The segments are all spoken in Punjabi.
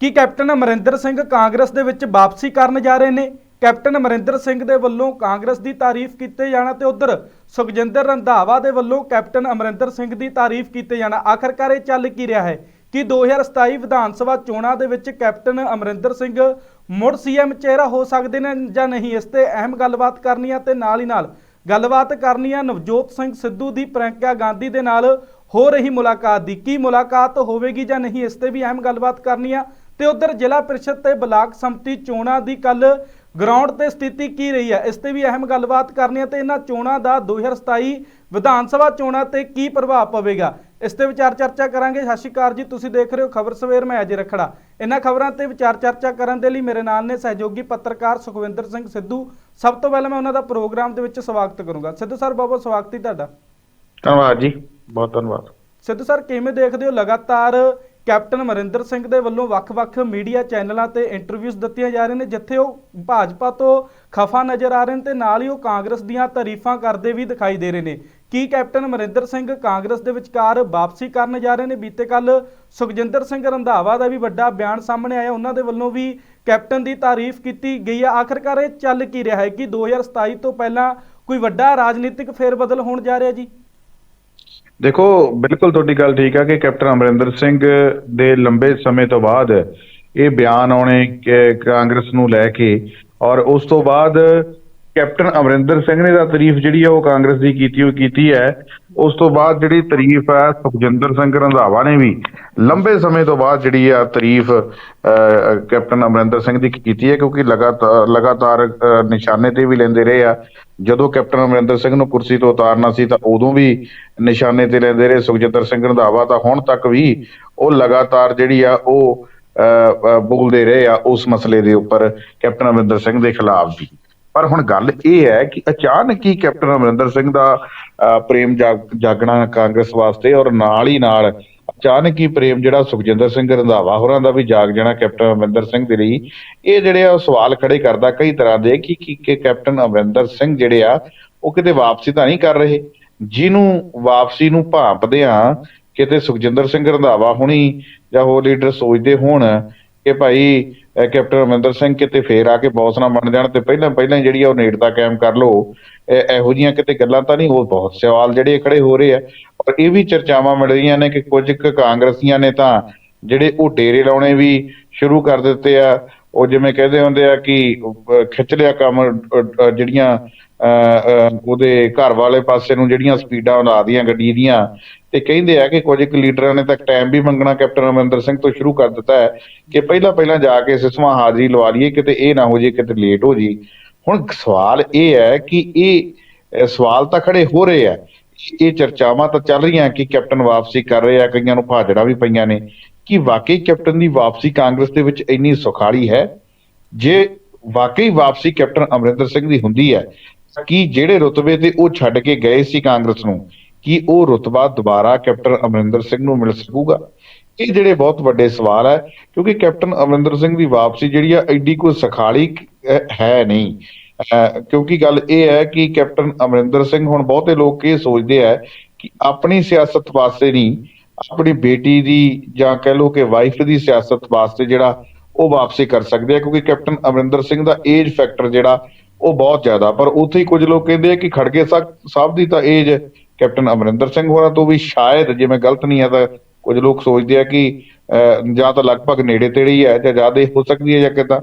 ਕਿ ਕੈਪਟਨ ਅਮਰਿੰਦਰ ਸਿੰਘ ਕਾਂਗਰਸ ਦੇ ਵਿੱਚ ਵਾਪਸੀ ਕਰਨ ਜਾ ਰਹੇ ਨੇ। ਕੈਪਟਨ ਅਮਰਿੰਦਰ ਸਿੰਘ ਦੇ ਵੱਲੋਂ ਕਾਂਗਰਸ ਦੀ ਤਾਰੀਫ ਕੀਤੇ ਜਾਣਾ ਤੇ ਉਧਰ ਸੁਖਜਿੰਦਰ ਰੰਧਾਵਾ ਦੇ ਵੱਲੋਂ ਕੈਪਟਨ ਅਮਰਿੰਦਰ ਸਿੰਘ ਦੀ ਤਾਰੀਫ ਕੀਤੇ ਜਾਣਾ। ਆਖਰਕਾਰ ਇਹ ਚੱਲ ਕੀ ਰਿਹਾ ਹੈ ਕਿ 2027 ਵਿਧਾਨ ਸਭਾ ਚੋਣਾਂ ਦੇ ਵਿੱਚ ਕੈਪਟਨ ਅਮਰਿੰਦਰ ਸਿੰਘ ਮੁੜ ਸੀਐਮ ਚਿਹਰਾ ਹੋ ਸਕਦੇ ਨੇ ਜਾਂ ਨਹੀਂ, ਇਸ ਤੇ ਅਹਿਮ ਗੱਲਬਾਤ ਕਰਨੀ ਆ ਤੇ ਨਾਲ ਹੀ ਨਾਲ ਗੱਲਬਾਤ ਕਰਨੀ ਆ ਨਵਜੋਤ ਸਿੰਘ ਸਿੱਧੂ ਦੀ ਪ੍ਰਿਯੰਕਾ ਗਾਂਧੀ ਦੇ ਨਾਲ। ਹੋ ਰਹੀ ਮੁਲਾਕਾਤ ਦੀ ਕੀ ਮੁਲਾਕਾਤ ਹੋਵੇਗੀ ਜਾਂ ਨਹੀਂ, ਇਸ ਤੇ ਵੀ ਅਹਿਮ ਗੱਲਬਾਤ ਕਰਨੀ ਆ। ਤੇ ਉਧਰ ਜ਼ਿਲ੍ਹਾ ਪ੍ਰੀਸ਼ਦ ਤੇ ਬਲਾਕ ਸੰਮਤੀ ਚੋਣਾਂ ਦੀ ਕੱਲ ਗਰਾਊਂਡ ਤੇ ਸਥਿਤੀ ਕੀ ਰਹੀ ਹੈ? ਇਸ ਤੇ ਵੀ ਅਹਿਮ ਗੱਲਬਾਤ ਕਰਨੀ ਹੈ ਤੇ ਇਹਨਾਂ ਚੋਣਾਂ ਦਾ 2027 ਵਿਧਾਨ ਸਭਾ ਚੋਣਾਂ ਤੇ ਕੀ ਪ੍ਰਭਾਵ ਪਵੇਗਾ? ਇਸ ਤੇ ਵਿਚਾਰ ਚਰਚਾ ਕਰਾਂਗੇ। ਸਤਿ ਸ਼੍ਰੀ ਅਕਾਲ ਜੀ ਤੁਸੀਂ ਦੇਖ ਰਹੇ ਹੋ ਖਬਰ ਸਵੇਰ ਮੈਂ ਅਜੇ ਰਖੜਾ। ਇਹਨਾਂ ਖਬਰਾਂ ਤੇ ਵਿਚਾਰ ਚਰਚਾ ਕਰਨ ਦੇ ਲਈ ਮੇਰੇ ਨਾਲ ਨੇ ਸਹਿਯੋਗੀ ਪੱਤਰਕਾਰ ਸੁਖਵਿੰਦਰ ਸਿੰਘ ਸਿੱਧੂ। ਸਭ ਤੋਂ ਪਹਿਲਾਂ ਮੈਂ ਉਹਨਾਂ ਦਾ ਪ੍ਰੋਗਰਾਮ ਦੇ ਵਿੱਚ ਸਵਾਗਤ ਕਰੂੰਗਾ। ਸਿੱਧੂ ਸਰ ਬਹੁਤ ਬਹੁਤ ਸਵਾਗਤ ਹੈ ਤੁਹਾਡਾ। ਧੰਨਵਾਦ ਜੀ। ਬਹੁਤ ਧੰਨਵਾਦ। ਸਿੱਧੂ ਸਰ ਕਿਵੇਂ ਦੇਖਦੇ ਹੋ? ਲਗਾਤਾਰ ਕੈਪਟਨ ਅਮਰਿੰਦਰ ਸਿੰਘ ਦੇ ਵੱਲੋਂ ਵੱਖ-ਵੱਖ ਮੀਡੀਆ ਚੈਨਲਾਂ ਤੇ ਇੰਟਰਵਿਊਜ਼ ਦਿੱਤੀਆਂ ਜਾ ਰਹੀਆਂ ਨੇ, ਜਿੱਥੇ ਉਹ ਭਾਜਪਾ ਤੋਂ ਖਫਾ ਨਜ਼ਰ ਆ ਰਹੇ ਨੇ ਤੇ ਨਾਲ ਹੀ ਉਹ ਕਾਂਗਰਸ ਦੀਆਂ ਤਾਰੀਫਾਂ ਕਰਦੇ ਵੀ ਦਿਖਾਈ ਦੇ ਰਹੇ ਨੇ। ਕੀ ਕੈਪਟਨ ਅਮਰਿੰਦਰ ਸਿੰਘ ਕਾਂਗਰਸ ਦੇ ਵਿਚਕਾਰ ਵਾਪਸੀ ਕਰਨ ਜਾ ਰਹੇ ਨੇ? ਬੀਤੇ ਕੱਲ ਸੁਖਜਿੰਦਰ ਸਿੰਘ ਰੰਧਾਵਾ ਦਾ ਵੀ ਵੱਡਾ ਬਿਆਨ ਸਾਹਮਣੇ ਆਇਆ। ਉਹਨਾਂ ਦੇ ਵੱਲੋਂ ਵੀ ਕੈਪਟਨ ਦੀ ਤਾਰੀਫ ਕੀਤੀ ਗਈ ਹੈ ਆਖਰਕਾਰ ਇਹ ਚੱਲ ਕੀ ਰਿਹਾ ਹੈ ਕਿ 2027 ਤੋਂ ਪਹਿਲਾਂ ਕੋਈ ਵੱਡਾ ਰਾਜਨੀਤਿਕ ਫੇਰਬਦਲ ਹੋਣ ਜਾ ਰਿਹਾ ਜੀ? ਦੇਖੋ, ਬਿਲਕੁਲ ਤੁਹਾਡੀ ਗੱਲ ਠੀਕ ਆ ਕਿ ਕੈਪਟਨ ਅਮਰਿੰਦਰ ਸਿੰਘ ਦੇ ਲੰਬੇ ਸਮੇਂ ਤੋਂ ਬਾਅਦ ਇਹ ਬਿਆਨ ਆਉਣੇ ਕਾਂਗਰਸ ਨੂੰ ਲੈ ਕੇ ਔਰ ਉਸ ਤੋਂ ਬਾਅਦ ਕੈਪਟਨ ਅਮਰਿੰਦਰ ਸਿੰਘ ਨੇ ਦਾ ਤਾਰੀਫ ਜਿਹੜੀ ਆ ਉਹ ਕਾਂਗਰਸ ਦੀ ਕੀਤੀ ਹੋਈ, ਕੀਤੀ ਹੈ। ਉਸ ਤੋਂ ਬਾਅਦ ਜਿਹੜੀ ਤਾਰੀਫ ਹੈ ਸੁਖਜਿੰਦਰ ਸਿੰਘ ਰੰਧਾਵਾ ਨੇ ਵੀ ਲੰਬੇ ਸਮੇਂ ਤੋਂ ਬਾਅਦ ਜਿਹੜੀ ਆ ਤਾਰੀਫ ਅਹ, ਕੈਪਟਨ ਅਮਰਿੰਦਰ ਸਿੰਘ ਦੀ ਕੀਤੀ ਹੈ ਕਿਉਂਕਿ ਲਗਾਤਾਰ ਲਗਾਤਾਰ ਨਿਸ਼ਾਨੇ ਤੇ ਵੀ ਲੈਂਦੇ ਰਹੇ ਆ। ਜਦੋਂ ਕੈਪਟਨ ਅਮਰਿੰਦਰ ਸਿੰਘ ਨੂੰ ਕੁਰਸੀ ਤੋਂ ਉਤਾਰਨਾ ਸੀ ਤਾਂ ਉਦੋਂ ਵੀ ਨਿਸ਼ਾਨੇ ਤੇ ਲੈਂਦੇ ਰਹੇ ਸੁਖਜਿੰਦਰ ਸਿੰਘ ਰੰਧਾਵਾ ਤਾਂ ਹੁਣ ਤੱਕ ਵੀ ਉਹ ਲਗਾਤਾਰ ਜਿਹੜੀ ਆ ਉਹ ਅਹ, ਬੋਲਦੇ ਰਹੇ ਆ ਉਸ ਮਸਲੇ ਦੇ ਉੱਪਰ ਕੈਪਟਨ ਅਮਰਿੰਦਰ ਸਿੰਘ ਦੇ ਖਿਲਾਫ ਵੀ। ਪਰ ਹੁਣ ਗੱਲ ਇਹ ਹੈ ਕਿ ਅਚਾਨਕ ਹੀ ਕੈਪਟਨ ਅਮਰਿੰਦਰ ਸਿੰਘ ਦਾ ਪ੍ਰੇਮ ਜਾਗਣਾ ਕਾਂਗਰਸ ਵਾਸਤੇ ਔਰ ਨਾਲ ਹੀ ਨਾਲ ਅਚਾਨਕ ਹੀ ਪ੍ਰੇਮ ਜਿਹੜਾ ਸੁਖਜਿੰਦਰ ਸਿੰਘ ਰੰਧਾਵਾ ਹੋਰਾਂ ਦਾ ਵੀ ਜਾਗ ਜਾਣਾ ਕੈਪਟਨ ਅਮਰਿੰਦਰ ਸਿੰਘ ਦੇ ਲਈ, ਇਹ ਜਿਹੜੇ ਆ ਉਹ ਸਵਾਲ ਖੜੇ ਕਰਦਾ ਕਈ ਤਰ੍ਹਾਂ ਦੇ ਕਿ ਕਿ ਕੈਪਟਨ ਅਮਰਿੰਦਰ ਸਿੰਘ ਜਿਹੜੇ ਆ ਉਹ ਕਿਤੇ ਵਾਪਸੀ ਤਾਂ ਨਹੀਂ ਕਰ ਰਹੇ। ਜਿਹਨੂੰ ਵਾਪਸੀ ਨੂੰ ਭਾਂਪਦੇ ਆ ਕਿਤੇ ਸੁਖਜਿੰਦਰ ਸਿੰਘ ਰੰਧਾਵਾ ਹੁਣੀ ਜਾਂ ਹੋਰ ਲੀਡਰ ਸੋਚਦੇ ਹੋਣ ਕਿ ਭਾਈ ਕੈਪਟਨ ਅਮਰਿੰਦਰ ਸਿੰਘ ਕਿਤੇ ਫੇਰ ਆ ਕੇ ਬੌਸ ਨਾ ਬਣ ਜਾਣ ਤੇ ਪਹਿਲਾਂ ਪਹਿਲਾਂ ਜਿਹੜੀ ਆ ਉਹ ਨੇੜਤਾ ਕਾਇਮ ਕਰ ਲੋ ਇਹੋ ਜੀਆਂ ਕਿਤੇ ਗੱਲਾਂ ਤਾਂ ਨਹੀਂ, ਉਹ ਬਹੁਤ ਸਵਾਲ ਜਿਹੜੇ ਖੜੇ ਹੋ ਰਹੇ ਆ। ਔਰ ਇਹ ਵੀ ਚਰਚਾਵਾਂ ਮਿਲ ਰਹੀਆਂ ਨੇ ਕਿ ਕੁਝ ਕਾਂਗਰਸੀਆਂ ਨੇ ਤਾਂ ਜਿਹੜੇ ਉਹ ਡੇਰੇ ਲਾਉਣੇ ਵੀ ਸ਼ੁਰੂ ਕਰ ਦਿੱਤੇ ਆ। ਉਹ ਜਿਵੇਂ ਕਹਿੰਦੇ ਹੁੰਦੇ ਆ ਕਿ ਖਿੱਚ ਲਿਆ ਕੰਮ ਜਿਹੜੀਆਂ ਉਹਦੇ ਘਰ ਵਾਲੇ ਪਾਸੇ ਨੂੰ ਜਿਹੜੀਆਂ ਸਪੀਡਾਂ ਲਾ ਦੀਆਂ ਗੱਡੀ ਦੀਆਂ ਤੇ ਕਹਿੰਦੇ ਆ ਕਿ ਕੁਝ ਇੱਕ ਲੀਡਰਾਂ ਨੇ ਤਾਂ ਟਾਈਮ ਵੀ ਮੰਗਣਾ ਕੈਪਟਨ ਅਮਰਿੰਦਰ ਸਿੰਘ ਤੋਂ ਸ਼ੁਰੂ ਕਰ ਦਿੱਤਾ ਹੈ ਕਿ ਪਹਿਲਾਂ ਪਹਿਲਾਂ ਜਾ ਕੇ ਸਿਸਮਾ ਹਾਜ਼ਰੀ ਲਵਾ ਲਈਏ, ਕਿਤੇ ਇਹ ਨਾ ਹੋ ਜੇ ਕਿਤੇ ਲੇਟ ਹੋ ਜੀ ਹੁਣ ਸਵਾਲ ਇਹ ਹੈ ਕਿ ਇਹ ਸਵਾਲ ਤਾਂ ਖੜੇ ਹੋ ਰਹੇ ਆ। ਇਹ ਚਰਚਾਵਾਂ ਤਾਂ ਚੱਲ ਰਹੀਆਂ ਕਿ ਕੈਪਟਨ ਵਾਪਸੀ ਕਰ ਰਹੇ ਆ, ਕਈਆਂ ਨੂੰ ਭਾਜੜਾ ਵੀ ਪਈਆਂ ਨੇ। ਕਿ ਵਾਕਈ ਕੈਪਟਨ ਦੀ ਵਾਪਸੀ ਕਾਂਗਰਸ ਦੇ ਵਿੱਚ ਇੰਨੀ ਸੁਖਾਲੀ ਹੈ? ਜੇ ਵਾਕਈ ਵਾਪਸੀ ਕੈਪਟਨ ਅਮਰਿੰਦਰ ਸਿੰਘ ਦੀ ਹੁੰਦੀ ਹੈ ਕਿ ਜਿਹੜੇ ਰੁਤਬੇ ਤੇ ਉਹ ਛੱਡ ਕੇ ਗਏ ਸੀ ਕਾਂਗਰਸ ਨੂੰ, ਕਿ ਉਹ ਰੁਤਬਾ ਦੁਬਾਰਾ ਕੈਪਟਨ ਅਮਰਿੰਦਰ ਸਿੰਘ ਨੂੰ ਮਿਲ ਸਕੂਗਾ? ਇਹ ਜਿਹੜੇ ਬਹੁਤ ਵੱਡੇ ਸਵਾਲ ਹੈ, ਕਿਉਂਕਿ ਕੈਪਟਨ ਅਮਰਿੰਦਰ ਸਿੰਘ ਦੀ ਵਾਪਸੀ ਜਿਹੜੀ ਆ, ਐਡੀ ਕੋਈ ਸਖਾਲੀ ਹੈ ਨਹੀਂ। ਕਿਉਂਕਿ ਗੱਲ ਇਹ ਹੈ ਕਿ ਕੈਪਟਨ ਅਮਰਿੰਦਰ ਸਿੰਘ ਹੁਣ ਬਹੁਤੇ ਲੋਕ ਇਹ ਸੋਚਦੇ ਆ ਕਿ ਆਪਣੀ ਸਿਆਸਤ ਵਾਸਤੇ ਨਹੀਂ, ਆਪਣੀ ਬੇਟੀ ਦੀ ਜਾਂ ਕਹਿ ਲਓ ਕਿ ਵਾਈਫ ਦੀ ਸਿਆਸਤ ਵਾਸਤੇ ਜਿਹੜਾ ਉਹ ਵਾਪਸੀ ਕਰ ਸਕਦੇ ਆ, ਕਿਉਂਕਿ ਕੈਪਟਨ ਅਮਰਿੰਦਰ ਸਿੰਘ ਦਾ ਏਜ ਫੈਕਟਰ ਜਿਹੜਾ ਉਹ ਬਹੁਤ ਜ਼ਿਆਦਾ ਪਰ ਉੱਥੇ ਹੀ ਕੁਝ ਲੋਕ ਕਹਿੰਦੇ ਆ ਕਿ ਖੜਗੇ ਸਾਹਿਬ ਸਾਹਿਬ ਦੀ ਤਾਂ ਏਜ ਕੈਪਟਨ ਅਮਰਿੰਦਰ ਸਿੰਘ ਹੋਰਾਂ ਤੋਂ ਵੀ ਸ਼ਾਇਦ ਜੇ ਮੈਂ ਗਲਤ ਨਹੀਂ ਆ ਤਾਂ ਕੁਝ ਲੋਕ ਸੋਚਦੇ ਆ ਕਿ ਅਹ, ਜਾਂ ਤਾਂ ਲਗਭਗ ਨੇੜੇ ਤੇੜੇ ਹੀ ਹੈ ਜਾਂ ਜ਼ਿਆਦਾ ਹੋ ਸਕਦੀ ਹੈ ਜਾਂ ਕਿਦਾਂ।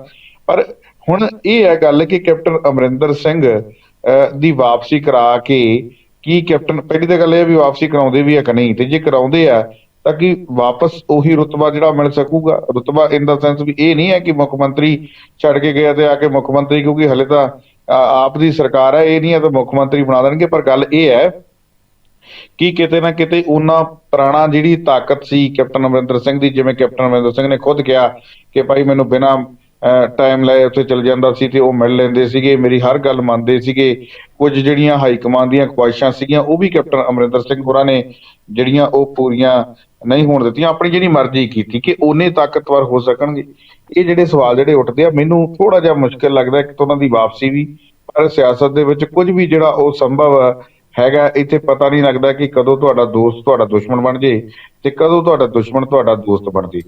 ਪਰ ਹੁਣ ਇਹ ਹੈ ਗੱਲ ਕਿ ਕੈਪਟਨ ਅਮਰਿੰਦਰ ਸਿੰਘ ਅਹ, ਦੀ ਵਾਪਸੀ ਕਰਾ ਕੇ ਕੀ ਕੈਪਟਨ ਪਹਿਲੀ ਤਾਂ ਗੱਲ ਇਹ ਵੀ ਵਾਪਸੀ ਕਰਾਉਂਦੇ ਵੀ ਆ ਕਿ ਨਹੀਂ ਤੇ ਜੇ ਕਰਾਉਂਦੇ ਆ ਤਾਂ ਕਿ ਵਾਪਸ ਉਹੀ ਰੁਤਬਾ ਜਿਹੜਾ ਮਿਲ ਸਕੂਗਾ? ਰੁਤਬਾ ਇਨ ਦਾ ਸੈਂਸ ਵੀ ਇਹ ਨਹੀਂ ਹੈ ਕਿ ਮੁੱਖ ਮੰਤਰੀ ਛੱਡ ਕੇ ਗਿਆ ਤੇ ਆ ਕੇ ਮੁੱਖ ਮੰਤਰੀ ਕਿਉਂਕਿ ਹਲੇ ਤਾਂ ਆਪ ਦੀ ਸਰਕਾਰ ਹੈ, ਇਹ ਨਹੀਂ ਹੈ ਤਾਂ ਮੁੱਖ ਮੰਤਰੀ ਬਣਾ ਦੇਣਗੇ, ਪਰ ਗੱਲ ਇਹ ਹੈ ਕਿ ਕਿਤੇ ਨਾ ਕਿਤੇ ਉਹਨਾਂ ਪੁਰਾਣਾ ਜਿਹੜੀ ਤਾਕਤ ਸੀ ਕੈਪਟਨ ਅਮਰਿੰਦਰ ਸਿੰਘ ਦੀ, ਜਿਵੇਂ ਕੈਪਟਨ ਅਮਰਿੰਦਰ ਸਿੰਘ ਨੇ ਖੁਦ ਕਿਹਾ ਕਿ ਭਾਈ ਮੈਨੂੰ ਬਿਨਾਂ ਟਾਈਮ ਲਏ ਉੱਥੇ ਚਲ ਜਾਂਦਾ ਸੀ ਤੇ ਉਹ ਮਿਲ ਲੈਂਦੇ ਸੀਗੇ। ਮੇਰੀ ਹਰ ਗੱਲ ਮੰਨਦੇ ਸੀਗੇ। ਕੁਝ ਜਿਹੜੀਆਂ ਹਾਈ ਕਮਾਂਡ ਦੀਆਂ ਖੁਆਇਸ਼ਾਂ ਸੀਗੀਆਂ, ਉਹ ਵੀ ਕੈਪਟਨ ਅਮਰਿੰਦਰ ਸਿੰਘ ਹੋਰਾਂ ਨੇ ਜਿਹੜੀਆਂ ਉਹ ਪੂਰੀਆਂ ਨਹੀਂ ਹੋਣ ਦਿੱਤੀਆਂ। ਆਪਣੀ ਜਿਹੜੀ ਮਰਜ਼ੀ ਕੀਤੀ ਕਿ ਉਹਨੇ ਤਾਕਤਵਰ ਹੋ ਸਕਣਗੇ। ਇਹ ਜਿਹੜੇ ਸਵਾਲ ਜਿਹੜੇ ਉੱਠਦੇ ਆ, ਮੈਨੂੰ ਥੋੜਾ ਜਿਹਾ ਮੁਸ਼ਕਿਲ ਲੱਗਦਾ ਕਿ ਉਹਨਾਂ ਦੀ ਵਾਪਸੀ ਵੀ। ਪਰ ਸਿਆਸਤ ਦੇ ਵਿੱਚ ਕੁਝ ਵੀ ਜਿਹੜਾ ਉਹ ਸੰਭਵ ਹੈਗਾ, ਇੱਥੇ ਪਤਾ ਨਹੀਂ ਲੱਗਦਾ ਕਿ ਕਦੋਂ ਤੁਹਾਡਾ ਦੋਸਤ, ਤੁਹਾਡਾ ਦੁਸ਼ਮਣ ਬਣ ਜੇ ਤੇ ਕਦੋਂ ਤੁਹਾਡਾ ਦੁਸ਼ਮਣ, ਤੁਹਾਡਾ ਦੋਸਤ ਬਣ ਜੇ।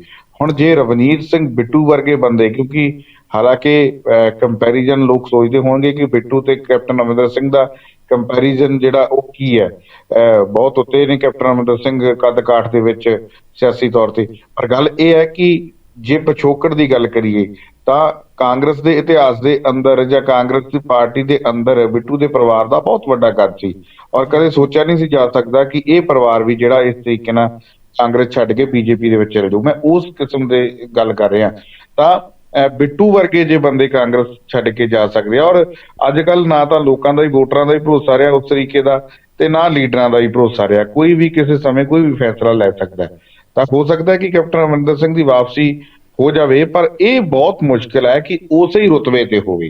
ਹੁਣ ਜੇ ਰਵਨੀਤ ਸਿੰਘ ਬਿੱਟੂ ਵਰਗੇ ਬੰਦੇ, ਕਿਉਂਕਿ ਹਾਲਾਂਕਿ ਕੰਪੈਰੀਜ਼ਨ ਲੋਕ ਸੋਚਦੇ ਹੋਣਗੇ ਕਿ ਬਿੱਟੂ ਤੇ ਕੈਪਟਨ ਅਮਰਿੰਦਰ ਸਿੰਘ ਦਾ ਕੰਪੈਰੀਜ਼ਨ ਜਿਹੜਾ ਉਹ ਕੀ ਹੈ। ਅਹ, ਬਹੁਤ ਉੱਤੇ ਨੇ ਕੈਪਟਨ ਅਮਰਿੰਦਰ ਸਿੰਘ ਕੱਦ ਕਾਠ ਦੇ ਵਿੱਚ ਸਿਆਸੀ ਤੌਰ ਤੇ। ਪਰ ਗੱਲ ਇਹ ਹੈ ਕਿ ਜੇ ਪਿਛੋਕੜ ਦੀ ਗੱਲ ਕਰੀਏ ਤਾਂ ਕਾਂਗਰਸ ਦੇ ਇਤਿਹਾਸ ਦੇ ਅੰਦਰ ਜਾਂ ਕਾਂਗਰਸ ਦੀ ਪਾਰਟੀ ਦੇ ਅੰਦਰ ਬਿੱਟੂ ਦੇ ਪਰਿਵਾਰ ਦਾ ਬਹੁਤ ਵੱਡਾ ਕੱਦ ਸੀ ਔਰ ਕਦੇ ਸੋਚਿਆ ਨਹੀਂ ਸੀ ਜਾ ਸਕਦਾ ਕਿ ਇਹ ਪਰਿਵਾਰ ਵੀ ਜਿਹੜਾ ਇਸ ਤਰੀਕੇ ਨਾਲ ਕਾਂਗਰਸ ਛੱਡ ਕੇ ਬੀਜੇਪੀ ਦੇ ਵਿੱਚ ਚਲੇ ਜਾਊ। ਮੈਂ ਉਸ ਕਿਸਮ ਦੇ ਗੱਲ ਕਰ ਰਿਹਾ। ਤਾਂ ਬਿੱਟੂ ਵਰਗੇ ਜੇ ਬੰਦੇ ਕਾਂਗਰਸ ਛੱਡ ਕੇ ਜਾ ਸਕਦੇ ਆ ਔਰ ਅੱਜ ਕੱਲ ਨਾ ਤਾਂ ਲੋਕਾਂ ਦਾ ਹੀ, ਵੋਟਰਾਂ ਦਾ ਹੀ ਭਰੋਸਾ ਰਿਹਾ ਉਸ ਤਰੀਕੇ ਦਾ ਤੇ ਨਾ ਲੀਡਰਾਂ ਦਾ ਹੀ ਭਰੋਸਾ ਰਿਹਾ। ਕੋਈ ਵੀ ਕਿਸੇ ਸਮੇਂ ਕੋਈ ਵੀ ਫੈਸਲਾ ਲੈ ਸਕਦਾ। ਤਾਂ ਹੋ ਸਕਦਾ ਕਿ ਕੈਪਟਨ ਅਮਰਿੰਦਰ ਸਿੰਘ ਦੀ ਵਾਪਸੀ ਹੋ ਜਾਵੇ ਪਰ ਇਹ ਬਹੁਤ ਮੁਸ਼ਕਿਲ ਹੈ ਕਿ ਉਸੇ ਹੀ ਰੁਤਬੇ ਤੇ ਹੋਵੇ।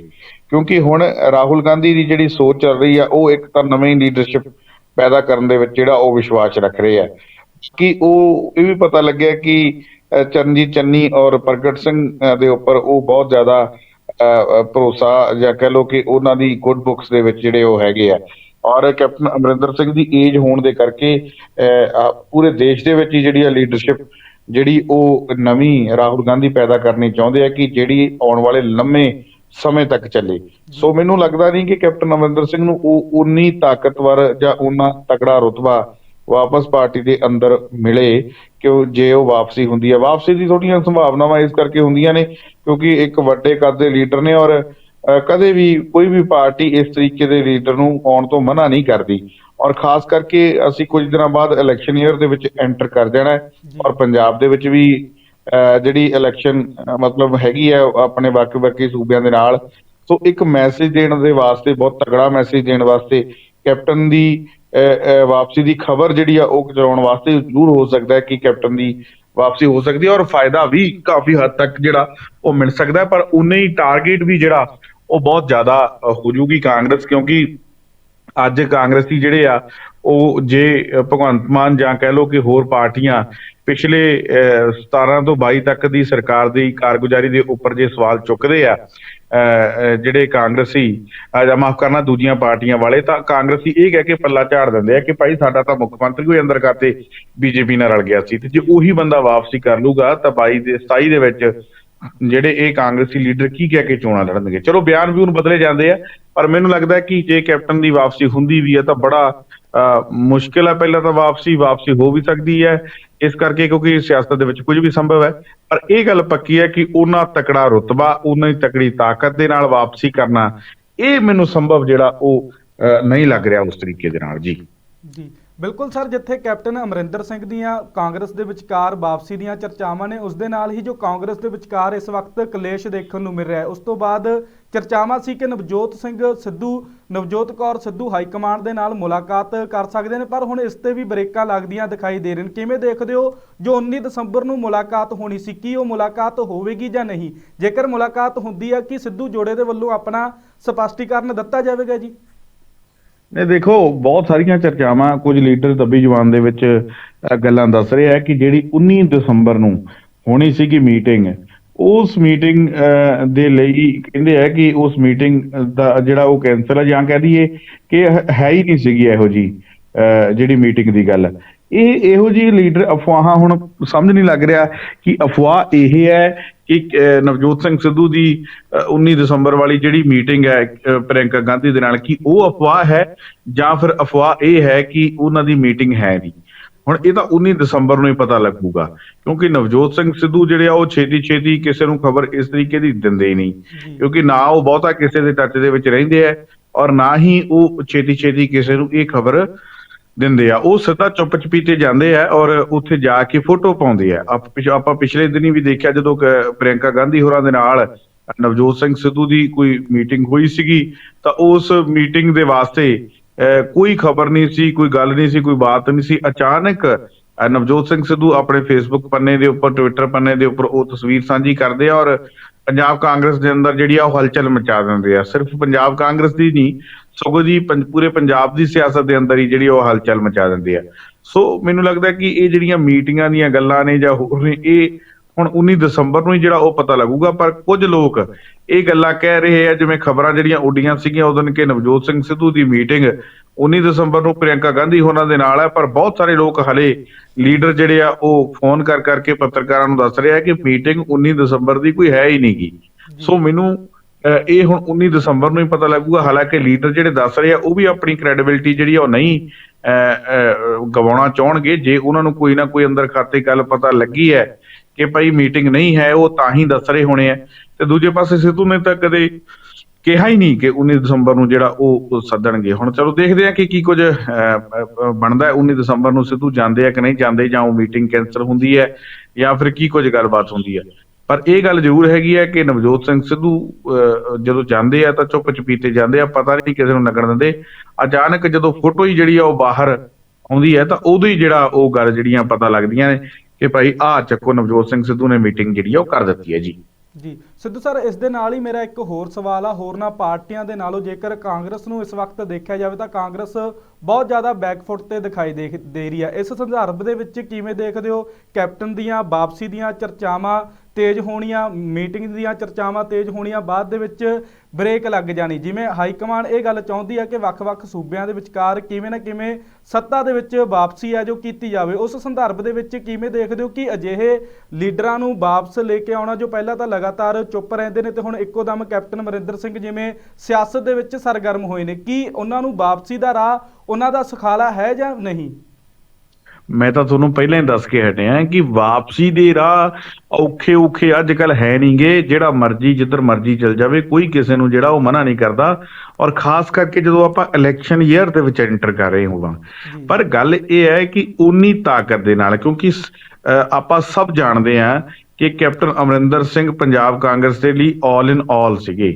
ਕਿਉਂਕਿ ਹੁਣ ਰਾਹੁਲ ਗਾਂਧੀ ਦੀ ਜਿਹੜੀ ਸੋਚ ਚੱਲ ਰਹੀ ਆ ਉਹ ਇੱਕ ਤਾਂ ਨਵੀਂ ਲੀਡਰਸ਼ਿਪ ਪੈਦਾ ਕਰਨ ਦੇ ਵਿੱਚ ਜਿਹੜਾ ਉਹ ਵਿਸ਼ਵਾਸ ਰੱਖ ਰਹੇ ਆ। ਕਿ ਉਹ ਇਹ ਵੀ ਪਤਾ ਲੱਗਿਆ ਕਿ ਚਰਨਜੀਤ ਚੰਨੀ ਔਰ ਪ੍ਰਗਟ ਸਿੰਘ ਦੇ ਉੱਪਰ ਉਹ ਬਹੁਤ ਜ਼ਿਆਦਾ ਅਹ, ਭਰੋਸਾ ਜਾਂ ਕਹਿ ਲਓ ਕਿ ਉਹਨਾਂ ਦੀ ਗੁੱਡ ਬੁੱਕਸ ਦੇ ਵਿੱਚ ਜਿਹੜੇ ਉਹ ਹੈਗੇ ਆ। ਔਰ ਕੈਪਟਨ ਅਮਰਿੰਦਰ ਸਿੰਘ ਦੀ ਏਜ ਹੋਣ ਦੇ ਕਰਕੇ ਅਹ, ਪੂਰੇ ਦੇਸ਼ ਦੇ ਵਿੱਚ ਹੀ ਜਿਹੜੀ ਆ ਲੀਡਰਸ਼ਿਪ ਜਿਹੜੀ ਉਹ ਨਵੀਂ ਰਾਹੁਲ ਗਾਂਧੀ ਪੈਦਾ ਕਰਨੀ ਚਾਹੁੰਦੇ ਆ ਕਿ ਜਿਹੜੀ ਆਉਣ ਵਾਲੇ ਲੰਮੇ ਸਮੇਂ ਤੱਕ ਚੱਲੇ। ਸੋ ਮੈਨੂੰ ਲੱਗਦਾ ਨਹੀਂ ਕਿ ਕੈਪਟਨ ਅਮਰਿੰਦਰ ਸਿੰਘ ਨੂੰ ਉਹ ਉਨੀ ਤਾਕਤਵਰ ਜਾਂ ਉਨਾ ਤਕੜਾ ਰੁਤਬਾ ਵਾਪਸ ਪਾਰਟੀ ਦੇ ਅੰਦਰ ਮਿਲੇ ਕਿ ਜੇ ਉਹ ਵਾਪਸੀ ਹੁੰਦੀ ਹੈ ਵਾਪਸੀ ਦੀ ਥੋੜੀਆਂ ਸੰਭਾਵਨਾਵਾਂ ਇਸ ਕਰਕੇ ਹੁੰਦੀਆਂ ਨੇ ਕਿਉਂਕਿ ਇੱਕ ਵੱਡੇ ਕੱਦ ਦੇ ਲੀਡਰ ਨੇ ਔਰ ਕਦੇ ਵੀ ਕੋਈ ਵੀ ਪਾਰਟੀ ਇਸ ਤਰੀਕੇ ਦੇ ਲੀਡਰ ਨੂੰ ਆਉਣ ਤੋਂ ਮਨਾ ਨਹੀਂ ਕਰਦੀ। ਔਰ ਖਾਸ ਕਰਕੇ ਅਸੀਂ ਕੁਝ ਦਿਨਾਂ ਬਾਅਦ ਇਲੈਕਸ਼ਨ ਈਅਰ ਦੇ ਵਿੱਚ ਐਂਟਰ ਕਰ ਜਾਣਾ ਹੈ ਔਰ ਪੰਜਾਬ ਦੇ ਵਿੱਚ ਵੀ ਜਿਹੜੀ ਇਲੈਕਸ਼ਨ ਮਤਲਬ ਹੈਗੀ ਹੈ ਆਪਣੇ ਬਾਕੀ ਬਾਕੀ ਸੂਬਿਆਂ ਦੇ ਨਾਲ। ਸੋ ਇੱਕ ਮੈਸੇਜ ਦੇਣ ਦੇ ਵਾਸਤੇ ਬਹੁਤ ਤਗੜਾ ਮੈਸੇਜ ਦੇਣ ਵਾਸਤੇ ਕੈਪਟਨ ਦੀ ਵਾਪਸੀ ਦੀ ਖਬਰ ਜਿਹੜੀ ਆ ਉਹ ਚਲਾਉਣ ਵਾਸਤੇ ਜ਼ਰੂਰ ਹੋ ਸਕਦਾ ਹੈ ਕਿ ਕੈਪਟਨ ਦੀ ਵਾਪਸੀ ਹੋ ਸਕਦੀ ਹੈ। ਔਰ ਫਾਇਦਾ ਵੀ ਕਾਫੀ ਹੱਦ ਤੱਕ ਜਿਹੜਾ ਉਹ ਮਿਲ ਸਕਦਾ ਹੈ ਪਰ ਉਨੇ ਹੀ ਟਾਰਗੇਟ ਵੀ ਜਿਹੜਾ ਉਹ ਬਹੁਤ ਜ਼ਿਆਦਾ ਹੋ ਜੂਗੀ ਕਾਂਗਰਸ ਕਿਉਂਕਿ ਅੱਜ ਕਾਂਗਰਸੀ ਜਿਹੜੇ ਆ ਉਹ ਜੇ ਭਗਵੰਤ ਮਾਨ ਜਾਂ ਕਹਿ ਲਓ ਕਿ ਹੋਰ ਪਾਰਟੀਆਂ ਪਿਛਲੇ ਅਹ, 17 ਤੋਂ 22 ਤੱਕ ਦੀ ਸਰਕਾਰ ਦੀ ਕਾਰਗੁਜ਼ਾਰੀ ਦੇ ਉੱਪਰ ਜੇ ਸਵਾਲ ਚੁੱਕਦੇ ਆ ਅਹ, ਜਿਹੜੇ ਕਾਂਗਰਸੀ ਜਾਂ ਮਾਫ ਕਰਨਾ ਦੂਜੀਆਂ ਪਾਰਟੀਆਂ ਵਾਲੇ ਤਾਂ ਕਾਂਗਰਸੀ ਇਹ ਕਹਿ ਕੇ ਪੱਲਾ ਝਾੜ ਦਿੰਦੇ ਆ ਕਿ ਭਾਈ ਸਾਡਾ ਤਾਂ ਮੁੱਖ ਮੰਤਰੀ ਕੋਈ ਅੰਦਰ ਕਰਤੇ ਬੀਜੇਪੀ ਨਾਲ ਰਲ ਗਿਆ ਸੀ ਤੇ ਜੇ ਉਹੀ ਬੰਦਾ ਵਾਪਸੀ ਕਰ ਲੂਗਾ ਤਾਂ 22 ਦੇ 27 ਦੇ ਵਿੱਚ ਜਿਹੜੇ ਇਹ ਕਾਂਗਰਸੀ ਲੀਡਰ ਕੀ ਕਹਿ ਕੇ ਚੋਣਾਂ ਲੜਨਗੇ? ਚਲੋ ਬਿਆਨ ਵੀ ਹੁਣ ਬਦਲੇ ਜਾਂਦੇ ਆ ਪਰ ਮੈਨੂੰ ਲੱਗਦਾ ਕਿ ਜੇ ਕੈਪਟਨ ਦੀ ਵਾਪਸੀ ਹੁੰਦੀ ਵੀ ਹੈ ਤਾਂ ਬੜਾ ਮੁਸ਼ਕਿਲ ਹੈ। ਪਹਿਲਾਂ ਤਾਂ ਵਾਪਸੀ ਵਾਪਸੀ ਹੋ ਵੀ ਸਕਦੀ ਹੈ ਇਸ ਕਰਕੇ ਕਿਉਂਕਿ ਸਿਆਸਤ ਦੇ ਵਿੱਚ ਕੁਝ ਵੀ ਸੰਭਵ ਹੈ। ਪਰ ਇਹ ਗੱਲ ਪੱਕੀ ਹੈ ਕਿ ਉਹਨਾਂ ਤਕੜਾ ਰੁਤਬਾ ਉਹਨਾਂ ਦੀ ਤਕੜੀ ਤਾਕਤ ਦੇ ਨਾਲ ਵਾਪਸੀ ਕਰਨਾ ਇਹ ਮੈਨੂੰ ਸੰਭਵ ਜਿਹੜਾ ਉਹ ਅਹ, ਨਹੀਂ ਲੱਗ ਰਿਹਾ ਉਸ ਤਰੀਕੇ ਦੇ ਨਾਲ। ਜੀ। ਬਿਲਕੁਲ ਸਰ, ਜਿੱਥੇ ਕੈਪਟਨ ਅਮਰਿੰਦਰ ਸਿੰਘ ਦੀਆਂ ਕਾਂਗਰਸ ਦੇ ਵਿਚਕਾਰ ਵਾਪਸੀ ਦੀਆਂ ਚਰਚਾਵਾਂ ਨੇ, ਉਸ ਦੇ ਨਾਲ ਹੀ ਜੋ ਕਾਂਗਰਸ ਦੇ ਵਿਚਕਾਰ ਇਸ ਵਕਤ ਕਲੇਸ਼ ਦੇਖਣ ਨੂੰ ਮਿਲ ਰਿਹਾ ਹੈ, ਉਸ ਤੋਂ ਬਾਅਦ ਚਰਚਾਵਾਂ ਸੀ ਕਿ ਨਵਜੋਤ ਸਿੰਘ ਸਿੱਧੂ, ਨਵਜੋਤ ਕੌਰ ਸਿੱਧੂ ਹਾਈ ਕਮਾਂਡ ਦੇ ਨਾਲ ਮੁਲਾਕਾਤ ਕਰ ਸਕਦੇ ਨੇ, ਪਰ ਹੁਣ ਇਸ ਤੇ ਵੀ ਬ੍ਰੇਕਾਂ ਲੱਗਦੀਆਂ ਦਿਖਾਈ ਦੇ ਰਹੀਆਂ ਨੇ। ਕਿਵੇਂ ਦੇਖਦੇ ਹੋ ਜੋ 19 ਦਸੰਬਰ ਨੂੰ ਮੁਲਾਕਾਤ ਹੋਣੀ ਸੀ, ਕੀ ਉਹ ਮੁਲਾਕਾਤ ਹੋਵੇਗੀ ਜਾਂ ਨਹੀਂ? ਜੇਕਰ ਮੁਲਾਕਾਤ ਹੁੰਦੀ ਹੈ ਕਿ ਸਿੱਧੂ ਜੋੜੇ ਦੇ ਵੱਲੋਂ ਆਪਣਾ ਸਪਸ਼ਟੀਕਰਨ ਦਿੱਤਾ ਜਾਵੇਗਾ ਜੀ? ਨੇ ਦੇਖੋ, ਬਹੁਤ ਸਾਰੀਆਂ ਚਰਚਾਵਾਂ, ਕੁਝ ਲੀਡਰ ਦੱਬੀ ਜ਼ੁਬਾਨ ਦੇ ਵਿੱਚ ਗੱਲਾਂ ਦੱਸ ਰਹੇ ਆ ਕਿ ਜਿਹੜੀ 19 ਦਸੰਬਰ ਨੂੰ ਹੋਣੀ ਸੀਗੀ ਮੀਟਿੰਗ, ਉਸ ਮੀਟਿੰਗ ਦੇ ਲਈ ਕਹਿੰਦੇ ਆ ਕਿ ਉਸ ਮੀਟਿੰਗ ਦਾ ਜਿਹੜਾ ਉਹ ਕੈਂਸਲ ਹੈ ਜਾਂ ਕਹਿ ਦਈਏ ਕਿ ਹੈ, ਹੀ ਨਹੀਂ ਸੀਗੀ ਇਹੋ ਜੀ ਜਿਹੜੀ ਮੀਟਿੰਗ ਦੀ ਗੱਲ। ਇਹ ਇਹੋ ਜੀ ਲੀਡਰ ਅਫਵਾਹਾਂ ਹੁਣ ਸਮਝ ਨਹੀਂ ਲੱਗ ਰਿਹਾ ਕਿ ਅਫਵਾਹ ਇਹ ਹੈ ਕਿ ਨਵਜੋਤ ਸਿੰਘ ਸਿੱਧੂ ਦੀ ਅ, 19 ਦਸੰਬਰ ਵਾਲੀ ਜਿਹੜੀ ਮੀਟਿੰਗ ਹੈ ਅ, ਪ੍ਰਿਯੰਕਾ ਗਾਂਧੀ ਦੇ ਨਾਲ ਕੀ ਉਹ ਅਫਵਾਹ ਹੈ ਜਾਂ ਫਿਰ ਅਫਵਾਹ ਇਹ ਹੈ ਕਿ ਉਹਨਾਂ ਦੀ ਮੀਟਿੰਗ ਹੈ ਨਹੀਂ। ਹੁਣ ਇਹ ਤਾਂ 19 ਦਸੰਬਰ ਨੂੰ ਹੀ ਪਤਾ ਲੱਗੂਗਾ ਕਿਉਂਕਿ ਨਵਜੋਤ ਸਿੰਘ ਸਿੱਧੂ ਜਿਹੜੇ ਆ ਉਹ ਛੇਤੀ ਛੇਤੀ ਕਿਸੇ ਨੂੰ ਖਬਰ ਇਸ ਤਰੀਕੇ ਦੀ ਦਿੰਦੇ ਨਹੀਂ ਕਿਉਂਕਿ ਨਾ ਉਹ ਬਹੁਤਾ ਕਿਸੇ ਦੇ ਟੱਚ ਦੇ ਵਿੱਚ ਰਹਿੰਦੇ ਆ ਔਰ ਨਾ ਹੀ ਉਹ ਛੇਤੀ ਛੇਤੀ ਕਿਸੇ ਨੂੰ ਇਹ ਖਬਰ ਦਿੰਦੇ ਆ। ਉਹ ਸਿੱਧਾ ਚੁੱਪ ਚਪੀਤੇ ਜਾਂਦੇ ਆ ਔਰ ਉੱਥੇ ਜਾ ਕੇ ਫੋਟੋ ਪਾਉਂਦੇ ਆ। ਆਪਾਂ ਪਿਛਲੇ ਦਿਨੀ ਵੀ ਦੇਖਿਆ ਜਦੋਂ ਕ- ਪ੍ਰਿਯੰਕਾ ਗਾਂਧੀ ਹੋਰਾਂ ਦੇ ਨਾਲ ਨਵਜੋਤ ਸਿੰਘ ਸਿੱਧੂ ਦੀ ਕੋਈ ਮੀਟਿੰਗ ਹੋਈ ਸੀਗੀ, ਤਾਂ ਉਸ ਮੀਟਿੰਗ ਦੇ ਵਾਸਤੇ ਕੋਈ ਖਬਰ ਨਹੀਂ ਸੀ, ਕੋਈ ਗੱਲ ਨਹੀਂ ਸੀ, ਕੋਈ ਬਾਤ ਨਹੀਂ ਸੀ। ਅਚਾਨਕ ਨਵਜੋਤ ਸਿੰਘ ਸਿੱਧੂ ਆਪਣੇ ਫੇਸਬੁੱਕ ਪੰਨੇ ਦੇ ਉੱਪਰ ਟਵਿੱਟਰ ਪੰਨੇ ਦੇ ਉੱਪਰ ਉਹ ਤਸਵੀਰ ਸਾਂਝੀ ਕਰਦੇ ਆ ਔਰ ਪੰਜਾਬ ਕਾਂਗਰਸ ਦੇ ਅੰਦਰ ਜਿਹੜੀ ਆ ਉਹ ਹਲਚਲ ਮਚਾ ਦਿੰਦੇ ਆ। ਸਿਰਫ ਪੰਜਾਬ ਕਾਂਗਰਸ ਦੀ ਨਹੀਂ ਸਗੋਂ ਜੀ ਪੰ- ਪੂਰੇ ਪੰਜਾਬ ਦੀ ਸਿਆਸਤ ਦੇ ਅੰਦਰ ਹੀ ਜਿਹੜੀ ਉਹ ਹਲਚਲ ਮਚਾ ਦਿੰਦੇ ਆ। ਸੋ ਮੈਨੂੰ ਲੱਗਦਾ ਕਿ ਇਹ ਜਿਹੜੀਆਂ ਮੀਟਿੰਗਾਂ ਦੀਆਂ ਗੱਲਾਂ ਨੇ ਜਾਂ ਹੋਰ ਨੇ, ਇਹ ਹੁਣ 19 ਦਸੰਬਰ ਨੂੰ ਹੀ ਜਿਹੜਾ ਉਹ ਪਤਾ ਲੱਗੂਗਾ, ਪਰ ਕੁਝ ਲੋਕ ਇਹ ਗੱਲਾਂ ਕਹਿ ਰਹੇ ਆ, ਜਿਵੇਂ ਖਬਰਾਂ ਜਿਹੜੀਆਂ ਉੱਡੀਆਂ ਸੀਗੀਆਂ ਉਦੋਂ ਕਿ ਨਵਜੋਤ ਸਿੰਘ ਸਿੱਧੂ ਦੀ ਮੀਟਿੰਗ 19 ਦਸੰਬਰ ਨੂੰ ਪ੍ਰਿਯੰਕਾ ਗਾਂਧੀ ਹੋਣਾ ਦੇ ਨਾਲ ਹੈ ਪਰ ਬਹੁਤ ਸਾਰੇ ਲੋਕ ਹਲੇ ਲੀਡਰ ਜਿਹੜੇ ਆ ਉਹ ਫੋਨ ਕਰ ਕਰਕੇ ਪੱਤਰਕਾਰਾਂ ਨੂੰ ਦੱਸ ਰਿਹਾ ਕਿ ਮੀਟਿੰਗ 19 ਦਸੰਬਰ ਦੀ ਕੋਈ ਹੈ ਹੀ ਨਹੀਂਗੀ ਸੋ ਮੈਨੂੰ ਇਹ ਹੁਣ 19 ਦਸੰਬਰ ਨੂੰ ਹੀ ਪਤਾ ਲੱਗੂਗਾ। ਹਾਲਾਂਕਿ ਲੀਡਰ ਜਿਹੜੇ ਦੱਸ ਰਹੇ ਆ ਉਹ ਵੀ ਆਪਣੀ ਕ੍ਰੈਡੀਬਿਲਿਟੀ ਜਿਹੜੀ ਆ ਉਹ ਨਹੀਂ ਅਹ, ਗਵਾਉਣਾ ਚਾਹਣਗੇ। ਜੇ ਉਹਨਾਂ ਨੂੰ ਕੋਈ ਨਾ ਕੋਈ ਅੰਦਰ ਖਾਤੇ ਗੱਲ ਪਤਾ ਲੱਗੀ ਹੈ ਕਿ ਭਾਈ ਮੀਟਿੰਗ ਨਹੀਂ ਹੈ ਉਹ ਤਾਂ ਹੀ ਦੱਸ ਰਹੇ ਹੋਣੇ ਆ। ਤੇ ਦੂਜੇ ਪਾਸੇ ਸਿੱਧੂ ਨੇ ਤਾਂ ਕਦੇ ਕਿਹਾ ਹੀ ਨਹੀਂ ਕਿ 19 ਦਸੰਬਰ ਨੂੰ ਜਿਹੜਾ ਉਹ ਸੱਦਣਗੇ। ਹੁਣ ਚਲੋ ਦੇਖਦੇ ਆ ਕਿ ਕੀ ਕੁਝ ਅਹ, ਬਣਦਾ ਹੈ। 19 ਦਸੰਬਰ ਨੂੰ ਸਿੱਧੂ ਜਾਂਦੇ ਆ ਕਿ ਨਹੀਂ ਜਾਂਦੇ ਜਾਂ ਉਹ ਮੀਟਿੰਗ ਕੈਂਸਲ ਹੁੰਦੀ ਹੈ ਜਾਂ ਫਿਰ ਕੀ ਕੁਝ ਗੱਲਬਾਤ ਹੁੰਦੀ ਹੈ। ਪਰ ਇਹ ਗੱਲ ਜ਼ਰੂਰ ਹੈਗੀ ਹੈ ਕਿ ਨਵਜੋਤ ਸਿੰਘ ਸਿੱਧੂ ਅਹ, ਜਦੋਂ ਜਾਂਦੇ ਆ ਤਾਂ ਚੁੱਪ ਚਪੀਤੇ ਜਾਂਦੇ ਆ ਪਤਾ ਨਹੀਂ ਕਿਸੇ ਨੂੰ ਲੱਗਣ ਦਿੰਦੇ। ਅਚਾਨਕ ਜਦੋਂ ਫੋਟੋ ਹੀ ਜਿਹੜੀ ਆ ਉਹ ਬਾਹਰ ਆਉਂਦੀ ਹੈ ਤਾਂ ਉਦੋਂ ਹੀ ਜਿਹੜਾ ਉਹ ਗੱਲ ਜਿਹੜੀਆਂ ਪਤਾ ਲੱਗਦੀਆਂ ਨੇ ਕਿ ਭਾਈ ਆਹ ਚੱਕੋ ਨਵਜੋਤ ਸਿੰਘ ਸਿੱਧੂ ਨੇ ਮੀਟਿੰਗ ਜਿਹੜੀ ਆ ਉਹ ਕਰ ਦਿੱਤੀ ਹੈ ਜੀ। ਜੀ। ਸਿੱਧੂ ਸਰ ਇਸ ਦੇ ਨਾਲ ਹੀ ਮੇਰਾ ਇੱਕ ਹੋਰ ਸਵਾਲ ਆ ਹੋਰਨਾਂ ਪਾਰਟੀਆਂ ਦੇ ਨਾਲੋਂ ਜੇਕਰ ਕਾਂਗਰਸ ਨੂੰ ਇਸ ਵਕਤ ਦੇਖਿਆ ਜਾਵੇ ਤਾਂ ਕਾਂਗਰਸ ਬਹੁਤ ਜ਼ਿਆਦਾ ਬੈਕਫੁੱਟ ਤੇ ਦਿਖਾਈ ਦੇ ਦੇ ਰਹੀ ਹੈ ਇਸ ਸੰਦਰਭ ਦੇ ਵਿੱਚ ਕਿਵੇਂ ਦੇਖਦੇ ਹੋ? ਕੈਪਟਨ ਦੀਆਂ ਵਾਪਸੀ ਦੀਆਂ ਚਰਚਾਵਾਂ ਤੇਜ਼ ਹੋਣੀਆਂ, ਮੀਟਿੰਗ ਦੀਆਂ ਚਰਚਾਵਾਂ ਤੇਜ਼ ਹੋਣੀਆਂ, ਬਾਅਦ ਦੇ ਵਿੱਚ ਬ੍ਰੇਕ ਲੱਗ ਜਾਣੀ। ਜਿਵੇਂ ਹਾਈ ਕਮਾਂਡ ਇਹ ਗੱਲ ਚਾਹੁੰਦੀ ਹੈ ਕਿ ਵੱਖ-ਵੱਖ ਸੂਬਿਆਂ ਦੇ ਵਿਚਕਾਰ ਕਿਵੇਂ ਨਾ ਕਿਵੇਂ ਸੱਤਾ ਦੇ ਵਿੱਚ ਵਾਪਸੀ ਹੈ ਜੋ ਕੀਤੀ ਜਾਵੇ, ਉਸ ਸੰਦਰਭ ਦੇ ਵਿੱਚ ਕਿਵੇਂ ਦੇਖਦੇ ਹੋ ਕਿ ਅਜਿਹੇ ਲੀਡਰਾਂ ਨੂੰ ਵਾਪਸ ਲੈ ਕੇ ਆਉਣਾ ਜੋ ਪਹਿਲਾਂ ਤਾਂ ਲਗਾਤਾਰ ਚੁੱਪ ਰਹਿੰਦੇ ਨੇ ਤੇ ਹੁਣ ਇੱਕੋ ਦਮ ਕੈਪਟਨ ਅਮਰਿੰਦਰ ਸਿੰਘ ਜਿਵੇਂ ਸਿਆਸਤ ਦੇ ਵਿੱਚ ਸਰਗਰਮ ਹੋਏ ਨੇ, ਕੀ ਉਹਨਾਂ ਨੂੰ ਵਾਪਸੀ ਦਾ ਰਾਹ ਉਹਨਾਂ ਦਾ ਸੁਖਾਲਾ ਹੈ ਜਾਂ ਨਹੀਂ? ਮੈਂ ਤਾਂ ਤੁਹਾਨੂੰ ਪਹਿਲਾਂ ਹੀ ਦੱਸ ਕੇ ਹਟਿਆ ਕਿ ਵਾਪਸੀ ਦੇ ਰਾਹ ਔਖੇ ਔਖੇ ਅੱਜ ਕੱਲ ਹੈ ਨਹੀਂਗੇ ਜਿਹੜਾ ਮਰਜ਼ੀ ਜਿੱਧਰ ਮਰਜ਼ੀ ਚਲ ਜਾਵੇ ਕੋਈ ਕਿਸੇ ਨੂੰ ਜਿਹੜਾ ਉਹ ਮਨਾ ਨਹੀਂ ਕਰਦਾ। ਔਰ ਖਾਸ ਕਰਕੇ ਜਦੋਂ ਆਪਾਂ ਇਲੈਕਸ਼ਨ ਈਅਰ ਦੇ ਵਿੱਚ ਐਂਟਰ ਕਰ ਰਹੇ ਹੋਵਾਂ। ਪਰ ਗੱਲ ਇਹ ਹੈ ਕਿ ਉਨੀ ਤਾਕਤ ਦੇ ਨਾਲ ਕਿਉਂਕਿ ਆਪਾਂ ਸਭ ਜਾਣਦੇ ਹਾਂ ਕਿ ਕੈਪਟਨ ਅਮਰਿੰਦਰ ਸਿੰਘ ਪੰਜਾਬ ਕਾਂਗਰਸ ਦੇ ਲਈ ਆਲ ਇਨ ਆਲ ਸੀਗੇ।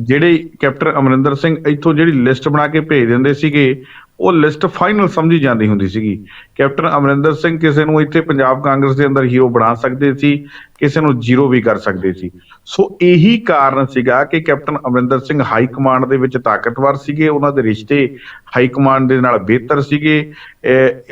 ਜਿਹੜੇ ਕੈਪਟਨ ਅਮਰਿੰਦਰ ਸਿੰਘ ਇੱਥੋਂ ਜਿਹੜੀ ਲਿਸਟ ਬਣਾ ਕੇ ਭੇਜ ਦਿੰਦੇ ਸੀਗੇ ਉਹ ਲਿਸਟ ਫਾਈਨਲ ਸਮਝੀ ਜਾਂਦੀ ਹੁੰਦੀ ਸੀਗੀ। ਕੈਪਟਨ ਅਮਰਿੰਦਰ ਸਿੰਘ ਕਿਸੇ ਨੂੰ ਇੱਥੇ ਪੰਜਾਬ ਕਾਂਗਰਸ ਦੇ ਅੰਦਰ ਹੀਰੋ ਬਣਾ ਸਕਦੇ ਸੀ, ਕਿਸੇ ਨੂੰ ਜ਼ੀਰੋ ਵੀ ਕਰ ਸਕਦੇ ਸੀ। ਸੋ ਇਹੀ ਕਾਰਨ ਸੀਗਾ ਕਿ captain Amarinder Singh high command ਦੇ ਵਿੱਚ ਤਾਕਤਵਰ ਸੀਗੇ, ਉਹਨਾਂ ਦੇ ਰਿਸ਼ਤੇ ਹਾਈ ਕਮਾਂਡ ਦੇ ਨਾਲ ਬਿਹਤਰ ਸੀਗੇ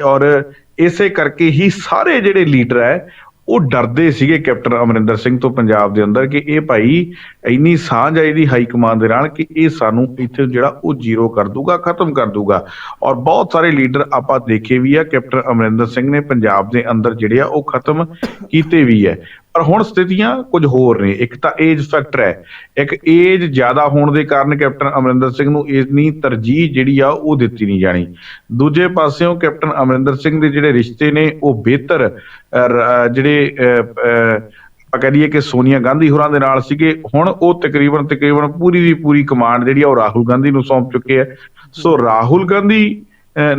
ਔਰ ਇਸੇ ਕਰਕੇ ਹੀ ਸਾਰੇ ਜਿਹੜੇ ਲੀਡਰ ਹੈ, ਉਹ ਡਰਦੇ ਸੀਗੇ ਕੈਪਟਨ ਅਮਰਿੰਦਰ ਸਿੰਘ ਤੋਂ ਪੰਜਾਬ ਦੇ ਅੰਦਰ ਕਿ ਇਹ ਭਾਈ ਇੰਨੀ ਸਾਂਝ ਆ ਇਹਦੀ ਹਾਈ ਕਮਾਂਡ ਦੇ ਨਾਲ ਕਿ ਇਹ ਸਾਨੂੰ ਇੱਥੇ ਜਿਹੜਾ ਉਹ ਜ਼ੀਰੋ ਕਰ ਦੂਗਾ ਖਤਮ ਕਰ ਦੂਗਾ। ਔਰ ਬਹੁਤ ਸਾਰੇ ਲੀਡਰ ਆਪਾਂ ਦੇਖੇ ਵੀ ਆ ਕੈਪਟਨ ਅਮਰਿੰਦਰ ਸਿੰਘ ਨੇ ਪੰਜਾਬ ਦੇ ਅੰਦਰ ਜਿਹੜੇ ਆ ਉਹ ਖਤਮ ਕੀਤੇ ਵੀ ਹੈ ਪਰ ਹੁਣ ਸਥਿਤੀਆਂ ਕੁਝ ਹੋਰ ਨੇ। ਇੱਕ ਤਾਂ ਏਜ ਫੈਕਟਰ ਹੈ। ਇੱਕ ਏਜ ਜ਼ਿਆਦਾ ਹੋਣ ਦੇ ਕਾਰਨ ਕੈਪਟਨ ਅਮਰਿੰਦਰ ਸਿੰਘ ਨੂੰ ਇੰਨੀ ਤਰਜੀਹ ਜਿਹੜੀ ਆ ਉਹ ਦਿੱਤੀ ਨਹੀਂ ਜਾਣੀ। ਦੂਜੇ ਪਾਸਿਓਂ ਕੈਪਟਨ ਅਮਰਿੰਦਰ ਸਿੰਘ ਦੇ ਜਿਹੜੇ ਰਿਸ਼ਤੇ ਨੇ ਉਹ ਬਿਹਤਰ ਜਿਹੜੇ ਅਹ, ਕਹਿ ਲਈਏ ਕਿ ਸੋਨੀਆ ਗਾਂਧੀ ਹੋਰਾਂ ਦੇ ਨਾਲ ਸੀਗੇ। ਹੁਣ ਉਹ ਤਕਰੀਬਨ ਤਕਰੀਬਨ ਪੂਰੀ ਦੀ ਪੂਰੀ ਕਮਾਂਡ ਜਿਹੜੀ ਆ ਉਹ ਰਾਹੁਲ ਗਾਂਧੀ ਨੂੰ ਸੌਂਪ ਚੁੱਕੇ ਆ। ਸੋ ਰਾਹੁਲ ਗਾਂਧੀ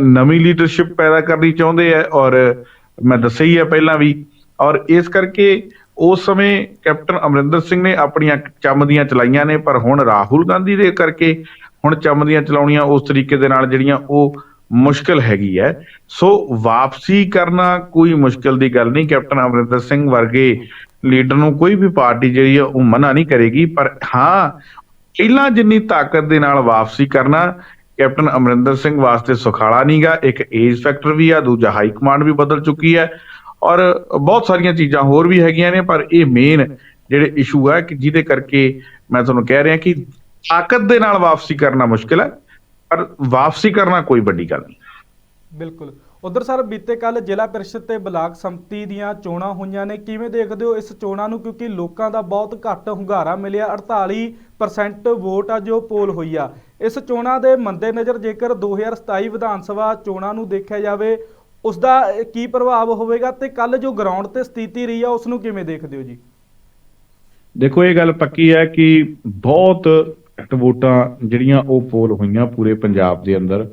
ਨਵੀਂ ਲੀਡਰਸ਼ਿਪ ਪੈਦਾ ਕਰਨੀ ਚਾਹੁੰਦੇ ਆ ਔਰ ਮੈਂ ਦੱਸਿਆ ਹੀ ਆ ਪਹਿਲਾਂ ਵੀ। ਔਰ ਇਸ ਕਰਕੇ ਉਸ ਸਮੇਂ ਕੈਪਟਨ ਅਮਰਿੰਦਰ ਸਿੰਘ ਨੇ ਆਪਣੀਆਂ ਚੰਮ ਦੀਆਂ ਚਲਾਈਆਂ ਨੇ, ਪਰ ਹੁਣ ਰਾਹੁਲ ਗਾਂਧੀ ਦੇ ਕਰਕੇ ਹੁਣ ਚੰਮ ਦੀਆਂ ਚਲਾਉਣੀਆਂ ਉਸ ਤਰੀਕੇ ਦੇ ਨਾਲ ਜਿਹੜੀਆਂ ਉਹ ਮੁਸ਼ਕਲ ਹੈਗੀ ਹੈ ਸੋ ਵਾਪਸੀ ਕਰਨਾ ਕੋਈ ਮੁਸ਼ਕਲ ਦੀ ਗੱਲ ਨਹੀਂ। ਕੈਪਟਨ ਅਮਰਿੰਦਰ ਸਿੰਘ ਵਰਗੇ ਲੀਡਰ ਨੂੰ ਕੋਈ ਵੀ ਪਾਰਟੀ ਜਿਹੜੀ ਆ ਉਹ ਮਨਾ ਨਹੀਂ ਕਰੇਗੀ, ਪਰ ਹਾਂ, ਪਹਿਲਾਂ ਜਿੰਨੀ ਤਾਕਤ ਦੇ ਨਾਲ ਵਾਪਸੀ ਕਰਨਾ, ਕੈਪਟਨ ਅਮਰਿੰਦਰ ਸਿੰਘ ਵਾਸਤੇ ਸੁਖਾਲਾ ਨਹੀਂਗਾ, ਇੱਕ ਏਜ ਫੈਕਟਰ ਵੀ ਆ, ਦੂਜਾ ਹਾਈ ਕਮਾਂਡ ਵੀ ਬਦਲ ਚੁੱਕੀ ਹੈ, ਔਰ ਬਹੁਤ ਸਾਰੀਆਂ ਚੀਜ਼ਾਂ ਹੋਰ ਵੀ ਹੈਗੀਆਂ ਨੇ, ਪਰ ਇਹ ਮੇਨ ਜਿਹੜੇ ਇਸ਼ੂ ਹੈ ਕਿ ਜਿਹਦੇ ਕਰਕੇ ਮੈਂ ਤੁਹਾਨੂੰ ਕਹਿ ਰਿਹਾ ਕਿ ਤਾਕਤ ਦੇ ਨਾਲ ਵਾਪਸੀ ਕਰਨਾ ਮੁਸ਼ਕਿਲ ਹੈ, ਪਰ ਵਾਪਸੀ ਕਰਨਾ ਕੋਈ ਵੱਡੀ ਗੱਲ ਨਹੀਂ। ਬਿਲਕੁਲ। ਉਧਰ ਸਰ, ਬੀਤੇ ਕੱਲ ਜ਼ਿਲ੍ਹਾ ਪ੍ਰੀਸ਼ਦ ਤੇ ਬਲਾਕ ਸੰਮਤੀ ਦੀਆਂ ਚੋਣਾਂ ਹੋਈਆਂ ਨੇ। ਕਿਵੇਂ ਦੇਖਦੇ ਹੋ ਇਸ ਚੋਣਾਂ ਨੂੰ? ਕਿਉਂਕਿ ਲੋਕਾਂ ਦਾ ਬਹੁਤ ਘੱਟ ਹੁੰਗਾਰਾ ਮਿਲਿਆ। 48% ਵੋਟ ਆ ਜੋ ਪੋਲ ਹੋਈ ਆ। ਇਸ ਚੋਣਾਂ ਦੇ ਮੰਦੇ ਨਜ਼ਰ ਜੇਕਰ 2027 ਵਿਧਾਨ ਸਭਾ ਚੋਣਾਂ ਨੂੰ ਦੇਖਿਆ ਜਾਵੇ ਉਸ ਦਾ ਕੀ ਪ੍ਰਭਾਵ ਹੋਵੇਗਾ ਤੇ ਕੱਲ ਜੋ ਗਰਾਊਂਡ ਤੇ ਸਥਿਤੀ ਰਹੀ ਆ ਉਸ ਨੂੰ ਕਿਵੇਂ ਦੇਖਦੇ ਹੋ ਜੀ? ਦੇਖੋ, ਇਹ ਗੱਲ ਪੱਕੀ ਹੈ ਕਿ ਬਹੁਤ ਘੱਟ ਵੋਟਾਂ ਜਿਹੜੀਆਂ ਉਹ ਪੋਲ ਹੋਈਆਂ ਪੂਰੇ ਪੰਜਾਬ ਦੇ ਅੰਦਰ।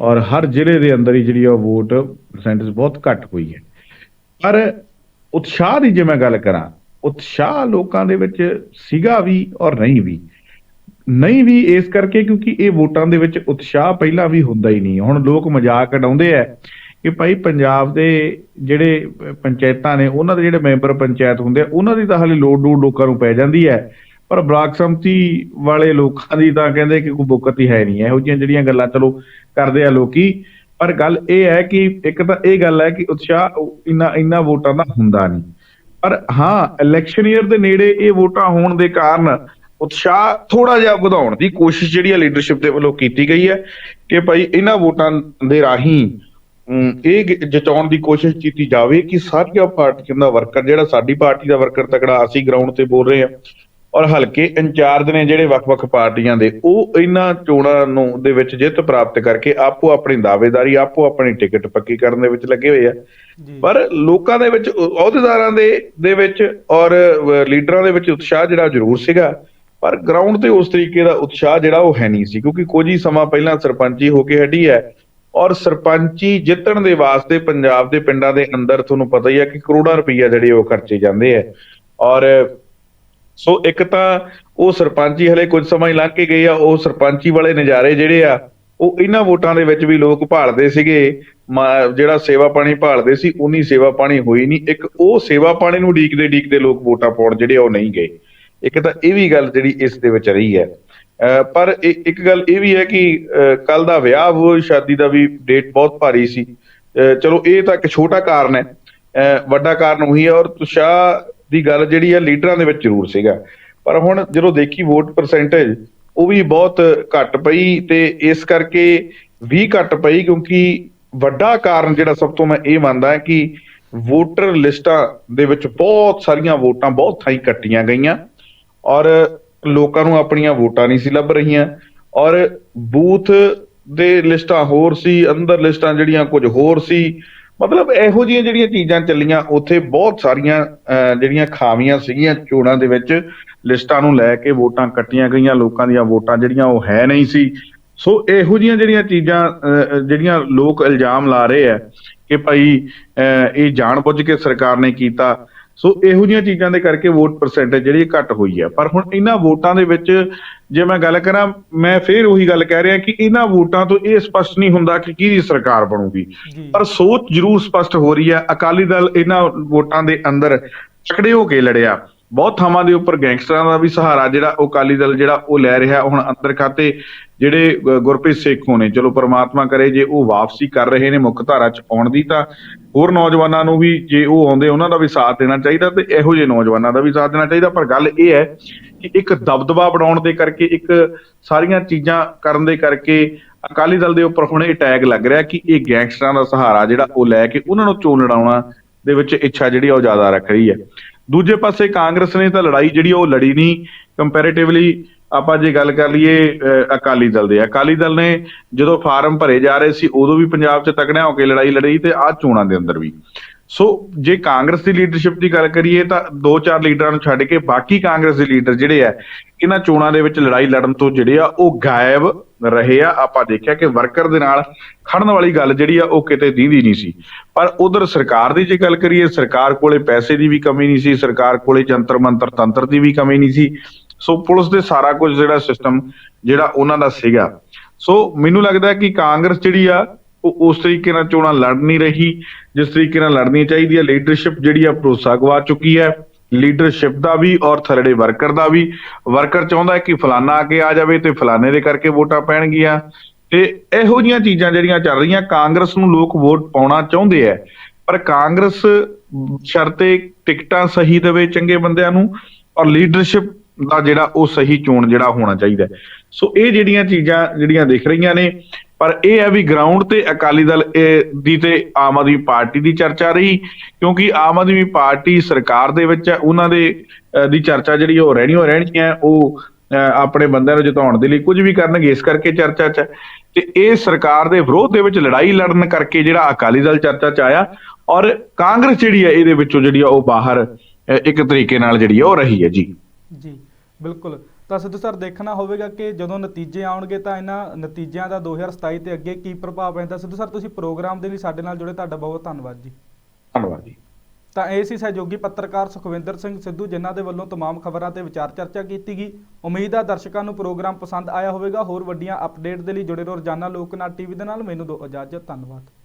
ਔਰ ਹਰ ਜ਼ਿਲ੍ਹੇ ਦੇ ਅੰਦਰ ਹੀ ਜਿਹੜੀ ਉਹ ਵੋਟ ਪਰਸੈਂਟੇਜ ਬਹੁਤ ਘੱਟ ਹੋਈ ਹੈ। ਪਰ ਉਤਸ਼ਾਹ ਦੀ ਜੇ ਮੈਂ ਗੱਲ ਕਰਾਂ, ਉਤਸ਼ਾਹ ਲੋਕਾਂ ਦੇ ਵਿੱਚ ਸੀਗਾ ਵੀ ਔਰ ਨਹੀਂ ਵੀ। ਨਹੀਂ ਵੀ ਇਸ ਕਰਕੇ ਕਿਉਂਕਿ ਇਹ ਵੋਟਾਂ ਦੇ ਵਿੱਚ ਉਤਸ਼ਾਹ ਪਹਿਲਾਂ ਵੀ ਹੁੰਦਾ ਹੀ ਨਹੀਂ। ਹੁਣ ਲੋਕ ਮਜ਼ਾਕ ਉਡਾਉਂਦੇ ਆ ਕਿ ਭਾਈ ਪੰਜਾਬ ਦੇ ਜਿਹੜੇ ਪੰਚਾਇਤਾਂ ਨੇ, ਉਹਨਾਂ ਦੇ ਜਿਹੜੇ ਮੈਂਬਰ ਪੰਚਾਇਤ ਹੁੰਦੇ ਆ, ਉਹਨਾਂ ਦੀ ਤਾਂ ਹਾਲੇ ਲੋੜ ਲੋੜ ਲੋਕਾਂ ਨੂੰ ਪੈ ਜਾਂਦੀ ਹੈ। ਪਰ ਬਲਾਕ ਸੰਮਤੀ ਵਾਲੇ ਲੋਕਾਂ ਦੀ ਤਾਂ ਕਹਿੰਦੇ ਕਿ ਕੋਈ ਬੁੱਕਤ ਹੀ ਹੈ ਨਹੀਂ ਇਹੋ ਜਿਹੀਆਂ ਜਿਹੜੀਆਂ ਗੱਲਾਂ ਚਲੋ ਕਰਦੇ ਆ ਲੋਕੀ। ਪਰ ਗੱਲ ਇਹ ਹੈ ਕਿ ਇੱਕ ਤਾਂ ਇਹ ਗੱਲ ਹੈ ਕਿ ਉਤਸ਼ਾਹ ਇੰਨਾ ਇੰਨਾ ਵੋਟਾਂ ਦਾ ਹੁੰਦਾ ਨਹੀਂ। ਪਰ ਹਾਂ ਇਲੈਕਸ਼ਨ ਈਅਰ ਦੇ ਨੇੜੇ ਇਹ ਵੋਟਾਂ ਹੋਣ ਦੇ ਕਾਰਨ ਉਤਸ਼ਾਹ ਥੋੜਾ ਜਿਹਾ ਵਧਾਉਣ ਦੀ ਕੋਸ਼ਿਸ਼ ਜਿਹੜੀ ਹੈ ਲੀਡਰਸ਼ਿਪ ਦੇ ਵੱਲੋਂ ਕੀਤੀ ਗਈ ਹੈ ਕਿ ਭਾਈ ਇਹਨਾਂ ਵੋਟਾਂ ਦੇ ਰਾਹੀਂ ਅਮ, ਇਹ ਜਚਾਉਣ ਦੀ ਕੋਸ਼ਿਸ਼ ਕੀਤੀ ਜਾਵੇ ਕਿ ਸਾਰੀਆਂ ਪਾਰਟੀਆਂ ਦਾ ਵਰਕਰ ਜਿਹੜਾ ਸਾਡੀ ਪਾਰਟੀ ਦਾ ਵਰਕਰ ਤਕੜਾ ਅਸੀਂ ਗਰਾਊਂਡ ਤੇ ਬੋਲ ਰਹੇ ਹਾਂ ਔਰ ਹਲਕੇ ਇੰਚਾਰਜ ਨੇ ਜਿਹੜੇ ਵੱਖ-ਵੱਖ ਪਾਰਟੀਆਂ ਦੇ ਉਹ ਇਹਨਾਂ ਚੋਣਾਂ ਨੂੰ ਦੇ ਵਿੱਚ ਜਿੱਤ ਪ੍ਰਾਪਤ ਕਰਕੇ ਆਪੋ ਆਪਣੀ ਦਾਅਵੇਦਾਰੀ ਆਪੋ ਆਪਣੀ ਟਿਕਟ ਪੱਕੀ ਕਰਨ ਦੇ ਵਿੱਚ ਲੱਗੇ ਹੋਏ ਆ। ਪਰ ਲੋਕਾਂ ਦੇ ਵਿੱਚ ਅਹ ਅਹੁਦੇਦਾਰਾਂ ਦੇ ਦੇ ਵਿੱਚ ਔਰ ਲੀਡਰਾਂ ਦੇ ਵਿੱਚ ਉਤਸ਼ਾਹ ਜਿਹੜਾ ਜ਼ਰੂਰ ਸੀਗਾ। ਪਰ ਗਰਾਊਂਡ ਤੇ ਉਸ ਤਰੀਕੇ ਦਾ ਉਤਸ਼ਾਹ ਜਿਹੜਾ ਉਹ ਹੈ ਨਹੀਂ ਸੀ ਕਿਉਂਕਿ ਕੁਝ ਹੀ ਸਮਾਂ ਪਹਿਲਾਂ ਸਰਪੰਚੀ ਹੋ ਕੇ ਹਟੀ ਹੈ ਔਰ ਸਰਪੰਚੀ ਜਿੱਤਣ ਦੇ ਵਾਸਤੇ ਪੰਜਾਬ ਦੇ ਪਿੰਡਾਂ ਦੇ ਅੰਦਰ ਤੁਹਾਨੂੰ ਪਤਾ ਹੀ ਹੈ ਕਿ ਕਰੋੜਾਂ ਰੁਪਈਆ ਜਿਹੜੇ ਉਹ ਖਰਚੇ ਜਾਂਦੇ ਆ। ਔਰ ਸੋ ਇੱਕ ਤਾਂ ਉਹ ਸਰਪੰਚੀ ਹਲੇ ਕੁਝ ਸਮਾਂ ਹੀ ਲੰਘ ਕੇ ਗਏ ਆ, ਉਹ ਸਰਪੰਚੀ ਵਾਲੇ ਨਜ਼ਾਰੇ ਜਿਹੜੇ ਆ, ਉਹ ਇਹਨਾਂ ਵੋਟਾਂ ਦੇ ਵਿੱਚ ਵੀ ਲੋਕ ਭਾਲਦੇ ਸੀਗੇ। ਜਿਹੜਾ ਸੇਵਾ ਪਾਣੀ ਭਾਲਦੇ ਸੀ, ਉਨੀ ਸੇਵਾ ਪਾਣੀ ਹੋਈ ਨਹੀਂ। ਇੱਕ ਉਹ ਸੇਵਾ ਪਾਣੀ ਨੂੰ ਡੀਕਦੇ ਡੀਕਦੇ ਲੋਕ ਵੋਟਾਂ ਪਾਉਣ ਜਿਹੜੇ ਉਹ ਨਹੀਂ ਗਏ। ਇੱਕ ਤਾਂ ਇਹ ਵੀ ਗੱਲ ਜਿਹੜੀ ਇਸ ਦੇ ਵਿੱਚ ਰਹੀ ਹੈ। ਅਹ ਪਰ ਇ- ਇੱਕ ਗੱਲ ਇਹ ਵੀ ਹੈ ਕਿ ਕੱਲ ਦਾ ਵਿਆਹ ਹੋ ਸ਼ਾਦੀ ਦਾ ਵੀ ਡੇਟ ਬਹੁਤ ਭਾਰੀ ਸੀ। ਅਹ ਚਲੋ ਇਹ ਤਾਂ ਇੱਕ ਛੋਟਾ ਕਾਰਨ ਹੈ। ਅਹ ਵੱਡਾ ਕਾਰਨ ਉਹੀ ਹੈ ਔਰ ਤੁਸ਼ਾਹ ਦੀ ਗੱਲ ਜਿਹੜੀ ਆ ਲੀਡਰਾਂ ਦੇ ਵਿੱਚ ਜ਼ਰੂਰ ਸੀਗਾ। ਪਰ ਹੁਣ ਜਦੋਂ ਦੇਖੀ ਵੋਟ ਪਰਸੈਂਟੇਜ ਉਹ ਵੀ ਬਹੁਤ ਘੱਟ ਪਈ ਤੇ ਇਸ ਕਰਕੇ ਵੀ ਘੱਟ ਪਈ ਕਿਉਂਕਿ ਵੱਡਾ ਕਾਰਨ ਜਿਹੜਾ ਸਭ ਤੋਂ ਮੈਂ ਇਹ ਮੰਨਦਾ ਹਾਂ ਕਿ ਵੋਟਰ ਲਿਸਟਾਂ ਦੇ ਵਿੱਚ ਬਹੁਤ ਸਾਰੀਆਂ ਵੋਟਾਂ ਬਹੁਤ ਥਾਈ ਕੱਟੀਆਂ ਗਈਆਂ ਔਰ ਲੋਕਾਂ ਨੂੰ ਆਪਣੀਆਂ ਵੋਟਾਂ ਨਹੀਂ ਸੀ ਲੱਭ ਰਹੀਆਂ ਔਰ ਬੂਥ ਦੇ ਲਿਸਟਾਂ ਹੋਰ ਸੀ, ਅੰਦਰ ਲਿਸਟਾਂ ਜਿਹੜੀਆਂ ਕੁਝ ਹੋਰ ਸੀ ਮਤਲਬ ਇਹੋ ਜਿਹੀਆਂ ਜਿਹੜੀਆਂ ਚੀਜ਼ਾਂ ਚੱਲੀਆਂ ਉੱਥੇ ਬਹੁਤ ਸਾਰੀਆਂ ਅਹ, ਜਿਹੜੀਆਂ ਖਾਮੀਆਂ ਸੀਗੀਆਂ ਚੋਣਾਂ ਦੇ ਵਿੱਚ ਲਿਸਟਾਂ ਨੂੰ ਲੈ ਕੇ ਵੋਟਾਂ ਕੱਟੀਆਂ ਗਈਆਂ ਲੋਕਾਂ ਦੀਆਂ ਵੋਟਾਂ ਜਿਹੜੀਆਂ ਉਹ ਹੈ ਨਹੀਂ ਸੀ। ਸੋ ਇਹੋ ਜਿਹੀਆਂ ਜਿਹੜੀਆਂ ਚੀਜ਼ਾਂ ਅਹ, ਜਿਹੜੀਆਂ ਲੋਕ ਇਲਜ਼ਾਮ ਲਾ ਰਹੇ ਆ ਕਿ ਭਾਈ ਅਹ, ਇਹ ਜਾਣਬੁੱਝ ਕੇ ਸਰਕਾਰ ਨੇ ਕੀਤਾ ਸੋ ਇਹੋ ਜਿਹੀਆਂ ਚੀਜ਼ਾਂ ਦੇ ਕਰਕੇ ਵੋਟ ਪਰਸੈਂਟੇਜ ਜਿਹੜੀ ਘੱਟ ਹੋਈ ਹੈ ਪਰ ਹੁਣ ਇਹਨਾਂ ਵੋਟਾਂ ਦੇ ਵਿੱਚ ਜੇ ਮੈਂ ਗੱਲ ਕਰਾਂ ਮੈਂ ਫੇਰ ਉਹੀ ਗੱਲ ਕਹਿ ਰਿਹਾ ਕਿ ਇਹਨਾਂ ਵੋਟਾਂ ਤੋਂ ਇਹ ਸਪਸ਼ਟ ਨਹੀਂ ਹੁੰਦਾ ਕਿ ਕਿਹਦੀ ਸਰਕਾਰ ਬਣੂਗੀ। ਪਰ ਸੋਚ ਜ਼ਰੂਰ ਸਪਸ਼ਟ ਹੋ ਰਹੀ ਹੈ ਅਕਾਲੀ ਦਲ ਇਹਨਾਂ ਵੋਟਾਂ ਦੇ ਅੰਦਰ ਤਕੜੇ ਹੋ ਕੇ ਲੜਿਆ। ਬਹੁਤ ਥਾਵਾਂ ਦੇ ਉੱਪਰ ਗੈਂਗਸਟਰਾਂ ਦਾ ਵੀ ਸਹਾਰਾ ਜਿਹੜਾ ਉਹ ਅਕਾਲੀ ਦਲ ਜਿਹੜਾ ਉਹ ਲੈ ਰਿਹਾ ਹੁਣ ਅੰਦਰ ਖਾਤੇ ਜਿਹੜੇ ਗੁਰਪ੍ਰੀਤ ਸੇਖੋਂ ਨੇ ਚਲੋ ਪ੍ਰਮਾਤਮਾ ਕਰੇ ਜੇ ਉਹ ਵਾਪਸੀ ਕਰ ਰਹੇ ਨੇ ਮੁੱਖ ਧਾਰਾ ਚ ਆਉਣ ਦੀ ਤਾਂ ਹੋਰ ਨੌਜਵਾਨਾਂ ਨੂੰ ਵੀ ਜੇ ਉਹ ਆਉਂਦੇ ਉਹਨਾਂ ਦਾ ਵੀ ਸਾਥ ਦੇਣਾ ਚਾਹੀਦਾ ਤੇ ਇਹੋ ਜਿਹੇ ਨੌਜਵਾਨਾਂ ਦਾ ਵੀ ਸਾਥ ਦੇਣਾ ਚਾਹੀਦਾ। ਪਰ ਗੱਲ ਇਹ ਹੈ ਕਿ ਇੱਕ ਦਬਦਬਾ ਬਣਾਉਣ ਦੇ ਕਰਕੇ, ਇੱਕ ਸਾਰੀਆਂ ਚੀਜ਼ਾਂ ਕਰਨ ਦੇ ਕਰਕੇ ਅਕਾਲੀ ਦਲ ਦੇ ਉੱਪਰ ਹੁਣ ਇਹ ਟੈਗ ਲੱਗ ਰਿਹਾ ਕਿ ਇਹ ਗੈਂਗਸਟਰਾਂ ਦਾ ਸਹਾਰਾ ਜਿਹੜਾ ਉਹ ਲੈ ਕੇ ਉਹਨਾਂ ਨੂੰ ਚੋਣ ਲੜਾਉਣਾ ਦੇ ਵਿੱਚ ਇੱਛਾ ਜਿਹੜੀ ਆ ਉਹ ਜ਼ਿਆਦਾ ਰੱਖ ਰਹੀ ਹੈ। ਦੂਜੇ ਪਾਸੇ ਕਾਂਗਰਸ ਨੇ ਤਾਂ ਲੜਾਈ ਜਿਹੜੀ ਉਹ ਲੜੀ ਨਹੀਂ। ਕੰਪੈਰੀਟਿਵਲੀ ਆਪਾਂ ਜੇ ਗੱਲ ਕਰ ਲਈਏ ਅਕਾਲੀ ਦਲ ਦੇ। ਅਕਾਲੀ ਦਲ ਨੇ ਜਦੋਂ ਫਾਰਮ ਭਰੇ ਜਾ ਰਹੇ ਸੀ, ਉਦੋਂ ਵੀ ਪੰਜਾਬ 'ਚ ਤਕੜਿਆਂ ਹੋ ਕੇ ਲੜਾਈ ਲੜੀ ਤੇ ਆਹ ਚੋਣਾਂ ਦੇ ਅੰਦਰ ਵੀ। ਸੋ ਜੇ ਕਾਂਗਰਸ ਦੀ ਲੀਡਰਸ਼ਿਪ ਦੀ ਗੱਲ ਕਰੀਏ ਤਾਂ ਦੋ ਚਾਰ ਲੀਡਰਾਂ ਨੂੰ ਛੱਡ ਕੇ ਬਾਕੀ ਕਾਂਗਰਸ ਦੇ ਲੀਡਰ ਜਿਹੜੇ ਆ, ਇਹਨਾਂ ਚੋਣਾਂ ਦੇ ਵਿੱਚ ਲੜਾਈ ਲੜਨ ਤੋਂ ਜਿਹੜੇ ਆ, ਉਹ ਗਾਇਬ ਰਹੇ ਆ। ਆਪਾਂ ਦੇਖਿਆ ਕਿ ਵਰਕਰ ਦੇ ਨਾਲ ਖੜਨ ਵਾਲੀ ਗੱਲ ਜਿਹੜੀ ਆ, ਉਹ ਕਿਤੇ ਦੀਦੀ ਨਹੀਂ ਸੀ। ਪਰ ਉਧਰ ਸਰਕਾਰ ਦੀ ਜੇ ਗੱਲ ਕਰੀਏ, ਸਰਕਾਰ ਕੋਲੇ ਪੈਸੇ ਦੀ ਵੀ ਕਮੀ ਨਹੀਂ ਸੀ, ਸਰਕਾਰ ਕੋਲੇ ਜੰਤਰ ਮੰਤਰ ਤੰਤਰ ਦੀ ਵੀ ਕਮੀ ਨਹੀਂ ਸੀ। ਸੋ ਪੁਲਿਸ ਦੇ ਸਾਰਾ ਕੁਝ ਜਿਹੜਾ ਸਿਸਟਮ ਜਿਹੜਾ ਉਹਨਾਂ ਦਾ ਸੀਗਾ। ਸੋ ਮੈਨੂੰ ਲੱਗਦਾ ਕਿ ਕਾਂਗਰਸ ਜਿਹੜੀ ਆ, ਉਹ ਉਸ ਤਰੀਕੇ ਨਾਲ ਚੋਣਾਂ ਲੜ ਨਹੀਂ ਰਹੀ। ਜਿਸ ਤਰੀਕੇ ਨਾਲ ਲੜਨੀ ਚਾਹੀਦੀ ਹੈ ਲੀਡਰਸ਼ਿਪ ਜਿਹੜੀ ਆ, ਭਰੋਸਾ ਗਵਾ ਚੁੱਕੀ ਹੈ। ਲੀਡਰਸ਼ਿਪ ਦਾ ਵੀ ਔਰ ਥਰੜੇ ਵਰਕਰ ਦਾ ਵੀ। ਵਰਕਰ ਚਾਹੁੰਦਾ ਹੈ ਕਿ ਫਲਾਨਾ ਅੱਗੇ ਆ ਜਾਵੇ ਤੇ ਫਲਾਨੇ ਦੇ ਕਰਕੇ ਵੋਟਾਂ ਪੈਣਗੀਆਂ। ਤੇ ਇਹੋ ਜੀਆਂ ਚੀਜ਼ਾਂ ਜਿਹੜੀਆਂ ਚੱਲ ਰਹੀਆਂ, ਕਾਂਗਰਸ ਨੂੰ ਲੋਕ ਵੋਟ ਪਾਉਣਾ ਚਾਹੁੰਦੇ ਆ। ਪਰ ਕਾਂਗਰਸ ਸ਼ਰਤੇ ਟਿਕਟਾਂ ਸਹੀ ਦੇਵੇ ਚੰਗੇ ਬੰਦਿਆਂ ਨੂੰ ਔਰ ਲੀਡਰਸ਼ਿਪ ਦਾ ਜਿਹੜਾ ਉਹ ਸਹੀ ਚੋਣ ਜਿਹੜਾ ਹੋਣਾ ਚਾਹੀਦਾ ਸੋ ਇਹ ਜਿਹੜੀਆਂ ਚੀਜ਼ਾਂ ਜਿਹੜੀਆਂ ਦਿਖ ਰਹੀਆਂ ਨੇ ਪਰ ਇਹ ਹੈ ਵੀ ਗਰਾਊਂਡ ਤੇ ਅਕਾਲੀ ਦਲ ਦੀ ਤੇ ਆਮ ਆਦਮੀ ਪਾਰਟੀ ਦੀ ਚਰਚਾ ਰਹੀ, ਕਿਉਂਕਿ ਆਮ ਆਦਮੀ ਪਾਰਟੀ ਸਰਕਾਰ ਦੇ ਵਿੱਚ ਉਹਨਾਂ ਦੇ ਦੀ ਚਰਚਾ ਜਿਹੜੀ ਉਹ ਰਹਿਣੀ ਹੋ ਰਹਿਣੀ ਹੈ ਉਹ ਆਪਣੇ ਬੰਦਿਆਂ ਨੂੰ ਜਿਤਾਉਣ ਦੇ ਲਈ ਕੁਝ ਵੀ ਕਰਨਗੇ, ਇਸ ਕਰਕੇ ਚਰਚਾ 'ਚ ਹੈ। ਤੇ ਇਹ ਸਰਕਾਰ ਦੇ ਵਿਰੋਧ ਦੇ ਵਿੱਚ ਲੜਾਈ ਲੜਨ ਕਰਕੇ ਜਿਹੜਾ ਅਕਾਲੀ ਦਲ ਚਰਚਾ 'ਚ ਆਇਆ, ਔਰ ਕਾਂਗਰਸ ਜਿਹੜੀ ਹੈ, ਇਹਦੇ ਵਿੱਚੋਂ ਜਿਹੜੀ ਆ ਉਹ ਬਾਹਰ ਇੱਕ ਤਰੀਕੇ ਨਾਲ ਜਿਹੜੀ ਆ ਉਹ ਰਹੀ ਹੈ, ਜੀ ਜੀ, ਬਿਲਕੁਲ ਤਾਂ ਸਿੱਧੂ ਸਰ ਦੇਖਣਾ ਹੋਵੇਗਾ ਕਿ ਜਦੋਂ ਨਤੀਜੇ ਆਉਣਗੇ ਤਾਂ ਇਹਨਾਂ ਨਤੀਜਿਆਂ ਦਾ 2027 ਤੇ ਅੱਗੇ ਕੀ ਪ੍ਰਭਾਵ ਪੈਂਦਾ ਸਿੱਧੂ ਸਰ ਤੁਸੀਂ ਪ੍ਰੋਗਰਾਮ ਦੇ ਲਈ ਸਾਡੇ ਨਾਲ ਜੁੜੇ ਤੁਹਾਡਾ ਬਹੁਤ ਧੰਨਵਾਦ ਜੀ ਧੰਨਵਾਦ ਜੀ ਤਾਂ ਇਹ ਸੀ ਸਹਿਯੋਗੀ ਪੱਤਰਕਾਰ ਸੁਖਵਿੰਦਰ ਸਿੰਘ ਸਿੱਧੂ ਜਿਨ੍ਹਾਂ ਦੇ ਵੱਲੋਂ तमाम ਖਬਰਾਂ ਤੇ ਵਿਚਾਰ ਚਰਚਾ ਕੀਤੀ ਗਈ ਉਮੀਦ ਹੈ ਦਰਸ਼ਕਾਂ ਨੂੰ ਪ੍ਰੋਗਰਾਮ ਪਸੰਦ ਆਇਆ ਹੋਵੇਗਾ ਹੋਰ ਵੱਡੀਆਂ ਅਪਡੇਟ ਦੇ ਲਈ ਜੁੜੇ ਰਹੋ ਰੋਜ਼ਾਨਾ ਲੋਕਨਾਥ ਟੀਵੀ ਦੇ ਨਾਲ ਮੈਨੂੰ ਦਿਓ ਇਜਾਜ਼ਤ ਧੰਨਵਾਦ